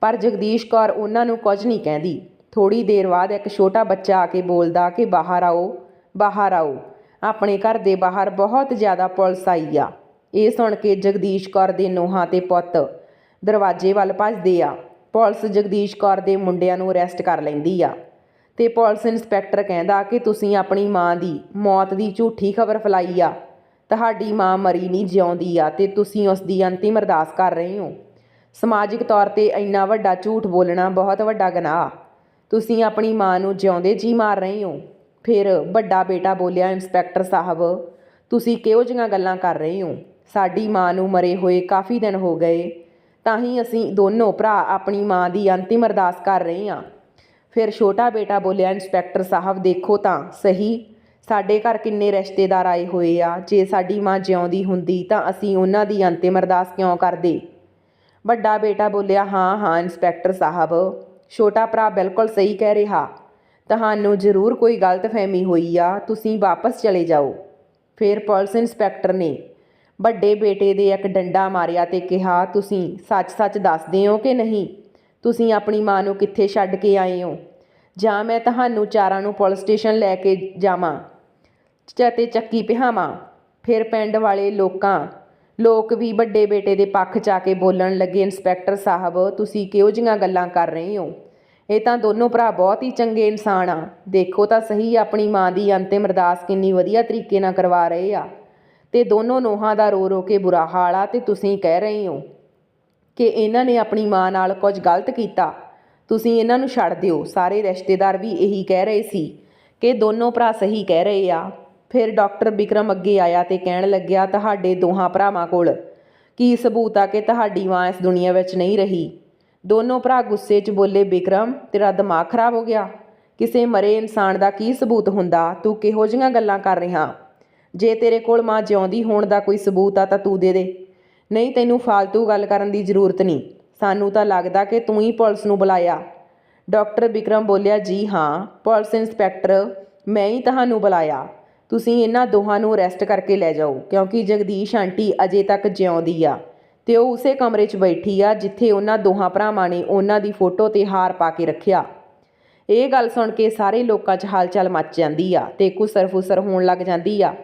ਪਰ ਜਗਦੀਸ਼ ਕੌਰ ਉਹਨਾਂ ਨੂੰ ਕੁਝ ਨਹੀਂ ਕਹਿੰਦੀ। ਥੋੜੀ ਦੇਰ ਬਾਅਦ ਇੱਕ ਛੋਟਾ ਬੱਚਾ ਆ ਕੇ ਬੋਲਦਾ ਕਿ ਬਾਹਰ ਆਓ ਬਾਹਰ ਆਓ। ਆਪਣੇ ਘਰ ਦੇ ਬਾਹਰ ਬਹੁਤ ਜ਼ਿਆਦਾ ਪੁਲਿਸ ਆਈ ਆ। ਇਹ ਸੁਣ ਕੇ ਜਗਦੀਸ਼ ਕੌਰ ਦੇ ਨੋਹਾਂ ਤੇ ਪੁੱਤ ਦਰਵਾਜ਼ੇ ਵੱਲ ਭੱਜਦੇ ਆ। ਪੁਲਿਸ ਜਗਦੀਸ਼ ਕੌਰ ਦੇ ਮੁੰਡਿਆਂ ਨੂੰ ਅਰੈਸਟ ਕਰ ਲੈਂਦੀ ਆ। ਤੇ ਪੁਲਿਸ ਇੰਸਪੈਕਟਰ ਕਹਿੰਦਾ ਕਿ ਤੁਸੀਂ ਆਪਣੀ ਮਾਂ ਦੀ ਮੌਤ ਦੀ ਝੂਠੀ ਖਬਰ ਫੈਲਾਈ ਆ। ਤੁਹਾਡੀ ਮਾਂ ਮਰੀ ਨਹੀਂ ਜਿਉਂਦੀ ਆ ਤੇ ਤੁਸੀਂ ਉਸ ਦੀ ਅੰਤਿਮ ਅਰਦਾਸ ਕਰ ਰਹੇ ਹੋ। ਸਮਾਜਿਕ ਤੌਰ ਤੇ ਇੰਨਾ ਵੱਡਾ ਝੂਠ ਬੋਲਣਾ ਬਹੁਤ ਵੱਡਾ ਗੁਨਾਹ। ਤੁਸੀਂ ਆਪਣੀ ਮਾਂ ਨੂੰ ਜਿਉਂਦੇ ਜੀ ਮਾਰ ਰਹੇ ਹੋ। ਫਿਰ ਵੱਡਾ ਬੇਟਾ ਬੋਲਿਆ, ਇੰਸਪੈਕਟਰ ਸਾਹਿਬ, ਤੁਸੀਂ ਕਿਹੋ ਜਿਹੀਆਂ ਗੱਲਾਂ ਕਰ ਰਹੇ ਹੋ? ਸਾਡੀ ਮਾਂ ਨੂੰ ਮਰੇ ਹੋਏ ਕਾਫੀ ਦਿਨ ਹੋ ਗਏ। ਤਾਂ ਹੀ ਅਸੀਂ ਦੋਨੋਂ ਭਰਾ ਆਪਣੀ ਮਾਂ ਦੀ ਅੰਤਿਮ ਅਰਦਾਸ ਕਰ ਰਹੇ ਹਾਂ। ਫਿਰ ਛੋਟਾ ਬੇਟਾ ਬੋਲਿਆ, ਇੰਸਪੈਕਟਰ ਸਾਹਿਬ, ਦੇਖੋ ਤਾਂ ਸਹੀ, ਸਾਡੇ ਘਰ ਕਿੰਨੇ ਰਿਸ਼ਤੇਦਾਰ ਆਏ ਹੋਏ ਆ। ਜੇ ਸਾਡੀ ਮਾਂ ਜਿਉਂਦੀ ਹੁੰਦੀ ਤਾਂ ਅਸੀਂ ਉਹਨਾਂ ਦੀ ਅੰਤਿਮ ਅਰਦਾਸ ਕਿਉਂ ਕਰਦੇ? ਵੱਡਾ ਬੇਟਾ ਬੋਲਿਆ, ਹਾਂ ਹਾਂ, ਇੰਸਪੈਕਟਰ ਸਾਹਿਬ, ਛੋਟਾ ਭਰਾ ਬਿਲਕੁਲ ਸਹੀ ਕਹਿ ਰਿਹਾ। ਤੁਹਾਨੂੰ ਜ਼ਰੂਰ ਕੋਈ ਗਲਤਫਹਿਮੀ ਹੋਈ ਆ, ਤੁਸੀਂ ਵਾਪਸ ਚਲੇ ਜਾਓ। ਫਿਰ ਪੁਲਿਸ ਇੰਸਪੈਕਟਰ ਨੇ ਵੱਡੇ ਬੇਟੇ ਦੇ ਇੱਕ ਡੰਡਾ ਮਾਰਿਆ ਤੇ ਕਿਹਾ, ਤੁਸੀਂ ਸੱਚ-ਸੱਚ ਦੱਸਦੇ ਹੋ ਕਿ ਨਹੀਂ? ਤੁਸੀਂ ਆਪਣੀ ਮਾਂ ਨੂੰ ਕਿੱਥੇ ਛੱਡ ਕੇ ਆਏ ਹੋ? ਜਾਂ ਮੈਂ ਤੁਹਾਨੂੰ ਚਾਰਾਂ ਨੂੰ ਪੁਲਿਸ ਸਟੇਸ਼ਨ ਲੈ ਕੇ ਜਾਵਾਂ ਚ- ਤੇ ਚੱਕੀ ਪਿਹਾਵਾਂ? ਫਿਰ ਪਿੰਡ ਵਾਲੇ ਲੋਕਾਂ, ਲੋਕ ਵੀ ਵੱਡੇ ਬੇਟੇ ਦੇ ਪੱਖ 'ਚ ਆ ਕੇ ਬੋਲਣ ਲੱਗੇ, ਇੰਸਪੈਕਟਰ ਸਾਹਿਬ, ਤੁਸੀਂ ਕਿਹੋ ਜਿਹੀਆਂ ਗੱਲਾਂ ਕਰ ਰਹੇ ਹੋ? ਇਹ ਤਾਂ ਦੋਨੋਂ ਭਰਾ ਬਹੁਤ ਹੀ ਚੰਗੇ ਇਨਸਾਨ ਆ। ਦੇਖੋ ਤਾਂ ਸਹੀ, ਆਪਣੀ ਮਾਂ ਦੀ ਅੰਤਿਮ ਅਰਦਾਸ ਕਿੰਨੀ ਵਧੀਆ ਤਰੀਕੇ ਨਾਲ ਕਰਵਾ ਰਹੇ ਆ। ਤੇ ਦੋਨੋਂ ਨੋਹਾਂ ਦਾ ਰੋ ਰੋ ਕੇ ਬੁਰਾ ਹਾਲ ਆ ਤੇ ਤੁਸੀਂ ਕਹਿ ਰਹੇ ਹੋ ਕਿ ਇਹਨਾਂ ਨੇ ਆਪਣੀ ਮਾਂ ਨਾਲ ਕੁਝ ਗਲਤ ਕੀਤਾ। ਤੁਸੀਂ ਇਹਨਾਂ ਨੂੰ ਛੱਡ ਦਿਓ। ਸਾਰੇ ਰਿਸ਼ਤੇਦਾਰ ਵੀ ਇਹੀ ਕਹਿ ਰਹੇ ਸੀ ਕਿ ਦੋਨੋਂ ਭਰਾ ਸਹੀ ਕਹਿ ਰਹੇ ਆ। ਫਿਰ ਡਾਕਟਰ ਵਿਕਰਮ ਅੱਗੇ ਆਇਆ ਤੇ ਕਹਿਣ ਲੱਗਿਆ, ਤੁਹਾਡੇ ਦੋਹਾਂ ਭਰਾਵਾਂ ਕੋਲ ਕੀ ਸਬੂਤ ਆ ਕਿ ਤੁਹਾਡੀ ਮਾਂ ਇਸ ਦੁਨੀਆ ਵਿੱਚ ਨਹੀਂ ਰਹੀ? ਦੋਨੋਂ ਭਰਾ ਗੁੱਸੇ 'ਚ ਬੋਲੇ ਵਿਕਰਮ ਤੇਰਾ ਦਿਮਾਗ ਖਰਾਬ ਹੋ ਗਿਆ। ਕਿਸੇ ਮਰੇ ਇਨਸਾਨ ਦਾ ਕੀ ਸਬੂਤ ਹੁੰਦਾ? ਤੂੰ ਕਿਹੋ ਜਿਹੀਆਂ ਗੱਲਾਂ ਕਰ ਰਿਹਾ? ਜੇ ਤੇਰੇ ਕੋਲ ਮਾਂ ਜਿਉਂਦੀ ਹੋਣ ਦਾ ਕੋਈ ਸਬੂਤ ਆ ਤਾਂ ਤੂੰ ਦੇ ਦੇ। ਨਹੀਂ ਤੈਨੂੰ ਫालतू ਗੱਲ ਕਰਨ ਦੀ ਜ਼ਰੂਰਤ ਨਹੀਂ। ਸਾਨੂੰ ਤਾਂ ਲੱਗਦਾ ਕਿ ਤੂੰ ਹੀ ਪੁਲਿਸ ਨੂੰ ਬੁਲਾਇਆ। ਡਾਕਟਰ ਵਿਕਰਮ ਬੋਲਿਆ, ਜੀ ਹਾਂ, ਪੁਲਿਸ ਇੰਸਪੈਕਟਰ, ਮੈਂ ਹੀ ਤੁਹਾਨੂੰ ਬੁਲਾਇਆ। ਤੁਸੀਂ ਇਹਨਾਂ ਦੋਹਾਂ ਨੂੰ ਅਰੈਸਟ ਕਰਕੇ ਲੈ ਜਾਓ, ਕਿਉਂਕਿ ਜਗਦੀਸ਼ ਆਂਟੀ ਅਜੇ ਤੱਕ ਜਿਉਂਦੀ ਆ ਤੇ ਉਹ ਉਸੇ ਕਮਰੇ 'ਚ ਬੈਠੀ ਆ ਜਿੱਥੇ ਉਹਨਾਂ ਦੋਹਾਂ ਭਰਾਵਾਂ ਨੇ ਉਹਨਾਂ ਦੀ ਫੋਟੋ ਤੇ ਹਾਰ ਪਾ ਕੇ ਰੱਖਿਆ। ਇਹ ਗੱਲ ਸੁਣ ਕੇ ਸਾਰੇ ਲੋਕਾਂ 'ਚ ਹਲਚਲ ਮਚ ਜਾਂਦੀ ਆ ਤੇ ਕੁਸਰ-ਫੁਸਰ ਹੋਣ ਲੱਗ ਜਾਂਦੀ ਆ।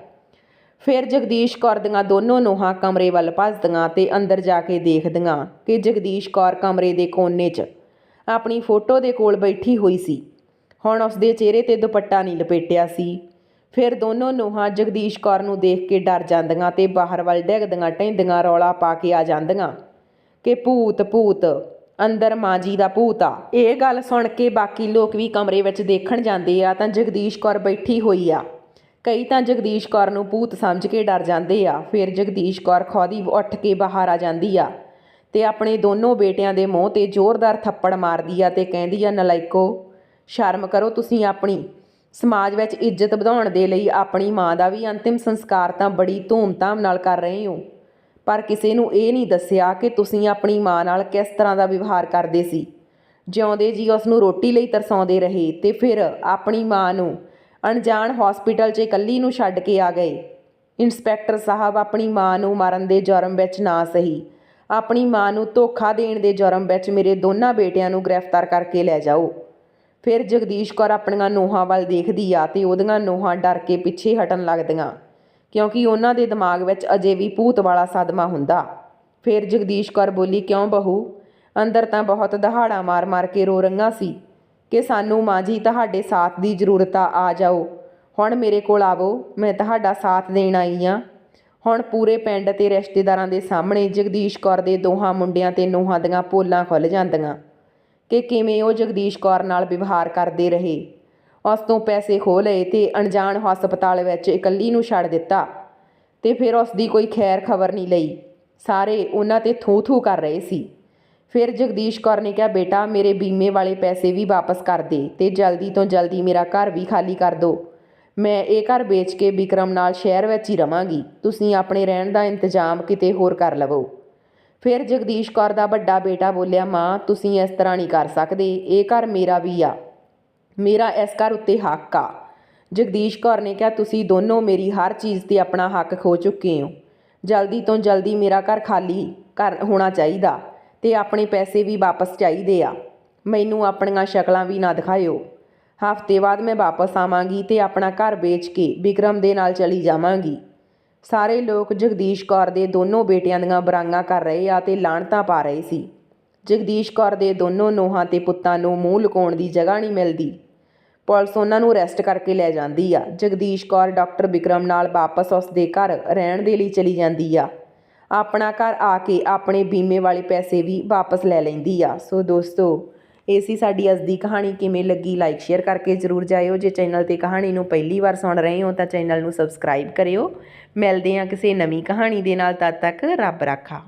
ਫਿਰ ਜਗਦੀਸ਼ ਕੌਰ ਦੀਆਂ ਦੋਨੋਂ ਨੂੰਹਾਂ ਕਮਰੇ ਵੱਲ ਭੱਜਦੀਆਂ ਤੇ ਅੰਦਰ ਜਾ ਕੇ ਦੇਖਦੀਆਂ ਕਿ ਜਗਦੀਸ਼ ਕੌਰ ਕਮਰੇ ਦੇ ਕੋਨੇ 'ਚ ਆਪਣੀ ਫੋਟੋ ਦੇ ਕੋਲ ਬੈਠੀ ਹੋਈ ਸੀ। ਹੁਣ ਉਸਦੇ ਚਿਹਰੇ ਤੇ ਦੁਪੱਟਾ ਨਹੀਂ ਲਪੇਟਿਆ ਸੀ। ਫਿਰ ਦੋਨੋਂ ਨੂੰਹਾਂ ਜਗਦੀਸ਼ ਕੌਰ ਨੂੰ ਦੇਖ ਕੇ ਡਰ ਜਾਂਦੀਆਂ ਤੇ ਬਾਹਰ ਵੱਲ ਡਿੱਗਦੀਆਂ ਟੈਂਦੀਆਂ ਰੌਲਾ ਪਾ ਕੇ ਆ ਜਾਂਦੀਆਂ ਕਿ ਭੂਤ ਭੂਤ, ਅੰਦਰ ਮਾਂ ਜੀ ਦਾ ਭੂਤ ਆ। ਇਹ ਗੱਲ ਸੁਣ ਕੇ ਬਾਕੀ ਲੋਕ ਵੀ ਕਮਰੇ ਵਿੱਚ ਦੇਖਣ ਜਾਂਦੇ ਆ ਤਾਂ ਜਗਦੀਸ਼ ਕੌਰ ਬੈਠੀ ਹੋਈ ਆ। ਕਈ ਤਾਂ ਜਗਦੀਸ਼ ਕੌਰ ਨੂੰ ਭੂਤ ਸਮਝ ਕੇ ਡਰ ਜਾਂਦੇ ਆ, ਫਿਰ ਜਗਦੀਸ਼ ਕੌਰ ਖੌਦੀ ਉੱਠ ਕੇ ਬਾਹਰ ਆ ਜਾਂਦੀ ਆ ਤੇ ਆਪਣੇ ਦੋਨੋਂ ਬੇਟਿਆਂ ਦੇ ਮੂੰਹ ਤੇ ਜ਼ੋਰਦਾਰ ਥੱਪੜ ਮਾਰਦੀ ਆ ਤੇ ਕਹਿੰਦੀ ਆ, ਨਲਾਇਕੋ, ਸ਼ਰਮ ਕਰੋ ਤੁਸੀਂ ਆਪਣੀ, ਸਮਾਜ ਵਿੱਚ ਇੱਜ਼ਤ ਵਧਾਉਣ ਦੇ ਲਈ ਆਪਣੀ ਮਾਂ ਦਾ ਵੀ ਅੰਤਿਮ ਸੰਸਕਾਰ ਤਾਂ ਬੜੀ ਧੂਮ-ਧਾਮ ਨਾਲ ਕਰ ਰਹੇ ਹੋ। ਪਰ ਕਿਸੇ ਨੂੰ ਇਹ ਨਹੀਂ ਦੱਸਿਆ ਕਿ ਤੁਸੀਂ ਆਪਣੀ ਮਾਂ ਨਾਲ ਕਿਸ ਤਰ੍ਹਾਂ ਦਾ ਵਿਵਹਾਰ ਕਰਦੇ ਸੀ। ਜਿਉਂਦੇ ਜੀ ਉਸ ਨੂੰ ਰੋਟੀ ਲਈ ਤਰਸਾਉਂਦੇ ਰਹੇ ਤੇ ਫਿਰ ਆਪਣੀ ਮਾਂ ਨੂੰ ਅਣਜਾਣ ਹਸਪੀਟਲ 'ਚ ਇਕੱਲੀ ਨੂੰ ਛੱਡ ਕੇ ਆ ਗਏ। ਇੰਸਪੈਕਟਰ ਸਾਹਿਬ ਆਪਣੀ ਮਾਂ ਨੂੰ ਮਾਰਨ ਦੇ ਜੁਰਮ ਵਿੱਚ ਨਾ ਸਹੀ। ਆਪਣੀ ਮਾਂ ਨੂੰ ਧੋਖਾ ਦੇਣ ਦੇ ਜੁਰਮ ਵਿੱਚ ਮੇਰੇ ਦੋਨਾਂ ਬੇਟਿਆਂ ਨੂੰ ਗ੍ਰਿਫਤਾਰ ਕਰਕੇ ਲੈ ਜਾਓ। ਫਿਰ ਜਗਦੀਸ਼ ਕੌਰ ਆਪਣੀਆਂ ਨੋਹਾਂ ਵੱਲ ਦੇਖਦੀ ਆ ਤੇ ਉਹਦੀਆਂ ਨੋਹਾਂ ਡਰ ਕੇ ਪਿੱਛੇ ਹਟਣ ਲੱਗਦੀਆਂ, ਕਿਉਂਕਿ ਉਹਨਾਂ ਦੇ ਦਿਮਾਗ ਵਿੱਚ ਅਜੇ ਵੀ ਭੂਤ ਵਾਲਾ ਸਦਮਾ ਹੁੰਦਾ। ਫਿਰ ਜਗਦੀਸ਼ ਕੌਰ ਬੋਲੀ, ਕਿਉਂ ਬਹੂ? ਅੰਦਰ ਤਾਂ ਬਹੁਤ ਦਹਾੜਾ ਮਾਰ-ਮਾਰ ਕੇ ਰੋ ਰੰਗਾ ਸੀ। ਕਿ ਸਾਨੂੰ ਮਾਂ ਜੀ ਤੁਹਾਡੇ ਸਾਥ ਦੀ ਜ਼ਰੂਰਤ ਆ ਆ ਜਾਓ। ਹੁਣ ਮੇਰੇ ਕੋਲ ਆਵੋ, ਮੈਂ ਤੁਹਾਡਾ ਸਾਥ ਦੇਣ ਆਈ ਆ। ਹੁਣ ਪੂਰੇ ਪਿੰਡ ਤੇ ਰਿਸ਼ਤੇਦਾਰਾਂ ਦੇ ਸਾਹਮਣੇ ਜਗਦੀਸ਼ ਕੌਰ ਦੇ ਦੋਹਾਂ ਮੁੰਡਿਆਂ ਤੇ ਨੂੰਹਾਂ ਦੀਆਂ ਪੋਲਾਂ ਖੁੱਲ ਜਾਂਦੀਆਂ। ਕਿ ਕਿਵੇਂ ਉਹ ਜਗਦੀਸ਼ ਕੌਰ ਨਾਲ ਵਿਵਹਾਰ ਕਰਦੇ ਰਹੇ। ਉਸ ਤੋਂ ਪੈਸੇ ਖੋਹ ਲਏ ਤੇ ਅਣਜਾਣ ਹਸਪਤਾਲ ਵਿੱਚ ਇਕੱਲੀ ਨੂੰ ਛੱਡ ਦਿੱਤਾ। ਤੇ ਫਿਰ ਉਸ ਦੀ ਕੋਈ ਖੈਰ ਖਬਰ ਨਹੀਂ ਲਈ। ਸਾਰੇ ਉਹਨਾਂ ਤੇ ਥੂ-ਥੂ ਕਰ ਰਹੇ ਸੀ। ਫਿਰ ਜਗਦੀਸ਼ ਕੌਰ ਨੇ ਕਿਹਾ, ਬੇਟਾ, ਮੇਰੇ ਬੀਮੇ ਵਾਲੇ ਪੈਸੇ ਵੀ ਵਾਪਸ ਕਰ ਦੇ ਤੇ ਜਲਦੀ ਤੋਂ ਜਲਦੀ ਮੇਰਾ ਘਰ ਵੀ ਖਾਲੀ ਕਰ ਦਿਓ ਮੈਂ ਇਹ ਘਰ ਵੇਚ ਕੇ ਵਿਕਰਮ ਨਾਲ ਸ਼ਹਿਰ ਵਿੱਚ ਹੀ ਰਵਾਂਗੀ। ਤੁਸੀਂ ਆਪਣੇ ਰਹਿਣ ਦਾ ਇੰਤਜ਼ਾਮ ਕਿਤੇ ਹੋਰ ਕਰ ਲਵੋ। ਫਿਰ ਜਗਦੀਸ਼ ਕੌਰ ਦਾ ਵੱਡਾ ਬੇਟਾ ਬੋਲਿਆ, ਮਾਂ, ਤੁਸੀਂ ਇਸ ਤਰ੍ਹਾਂ ਨਹੀਂ ਕਰ ਸਕਦੇ। ਇਹ ਘਰ ਮੇਰਾ ਵੀ ਆ। ਮੇਰਾ ਇਸ ਘਰ ਉੱਤੇ ਹੱਕ ਆ। ਜਗਦੀਸ਼ ਕੌਰ ਨੇ ਕਿਹਾ, ਤੁਸੀਂ ਦੋਨੋਂ ਮੇਰੀ ਹਰ ਚੀਜ਼ ਤੇ ਆਪਣਾ ਹੱਕ ਖੋ ਚੁੱਕੇ ਹੋ। ਜਲਦੀ ਤੋਂ ਜਲਦੀ ਮੇਰਾ ਘਰ ਖਾਲੀ ਕਰ ਹੋਣਾ ਚਾਹੀਦਾ। ਤੇ ਆਪਣੇ ਪੈਸੇ ਵੀ ਵਾਪਸ ਚਾਹੀਦੇ ਆ। ਮੈਨੂੰ ਆਪਣੀਆਂ ਸ਼ਕਲਾਂ ਵੀ ਨਾ ਦਿਖਾਇਓ। ਹਫ਼ਤੇ ਬਾਅਦ ਮੈਂ ਵਾਪਸ ਆਵਾਂਗੀ ਤੇ ਆਪਣਾ ਘਰ ਵੇਚ ਕੇ ਵਿਕਰਮ ਦੇ ਨਾਲ ਚਲੀ ਜਾਵਾਂਗੀ। ਸਾਰੇ ਲੋਕ ਜਗਦੀਸ਼ ਕੌਰ ਦੇ ਦੋਨੋਂ ਬੇਟਿਆਂ ਦੀਆਂ ਬਰਾਂਗਾਂ ਕਰ ਰਹੇ ਆ ਤੇ ਲਾਣਤਾਂ ਪਾ ਰਹੇ ਸੀ। ਜਗਦੀਸ਼ ਕੌਰ ਦੇ ਦੋਨੋਂ ਨੋਹਾਂ ਤੇ ਪੁੱਤਾਂ ਨੂੰ ਮੂੰਹ ਲੁਕਾਉਣ ਦੀ ਜਗ੍ਹਾ ਨਹੀਂ ਮਿਲਦੀ। ਪੁਲਿਸ ਉਹਨਾਂ ਨੂੰ ਅਰੈਸਟ ਕਰਕੇ ਲੈ ਜਾਂਦੀ ਆ। ਜਗਦੀਸ਼ ਕੌਰ ਡਾਕਟਰ ਵਿਕਰਮ ਨਾਲ ਵਾਪਸ ਉਸ ਦੇ ਘਰ ਰਹਿਣ ਦੇ ਲਈ ਚਲੀ ਜਾਂਦੀ ਆ। ਆਪਣਾ ਘਰ ਆ ਕੇ ਆਪਣੇ ਬੀਮੇ ਵਾਲੇ ਪੈਸੇ ਵੀ ਵਾਪਸ ਲੈ ਲੈਂਦੀ ਆ। ਸੋ ਦੋਸਤੋ, ਇਹ ਸੀ ਸਾਡੀ ਅੱਜ ਦੀ ਕਹਾਣੀ। ਕਿਵੇਂ ਲੱਗੀ ਲਾਈਕ ਸ਼ੇਅਰ ਕਰਕੇ ਜਰੂਰ ਜਾਇਓ। ਜੇ ਚੈਨਲ ਤੇ ਕਹਾਣੀ ਨੂੰ ਪਹਿਲੀ ਵਾਰ ਸੁਣ ਰਹੇ ਹੋ, ਤਾਂ ਚੈਨਲ ਨੂੰ ਸਬਸਕ੍ਰਾਈਬ ਕਰਿਓ। ਮਿਲਦੇ ਹਾਂ ਕਿਸੇ ਨਵੀਂ ਕਹਾਣੀ ਦੇ ਨਾਲ, ਤਦ ਤੱਕ ਰੱਬ ਰਾਖਾ।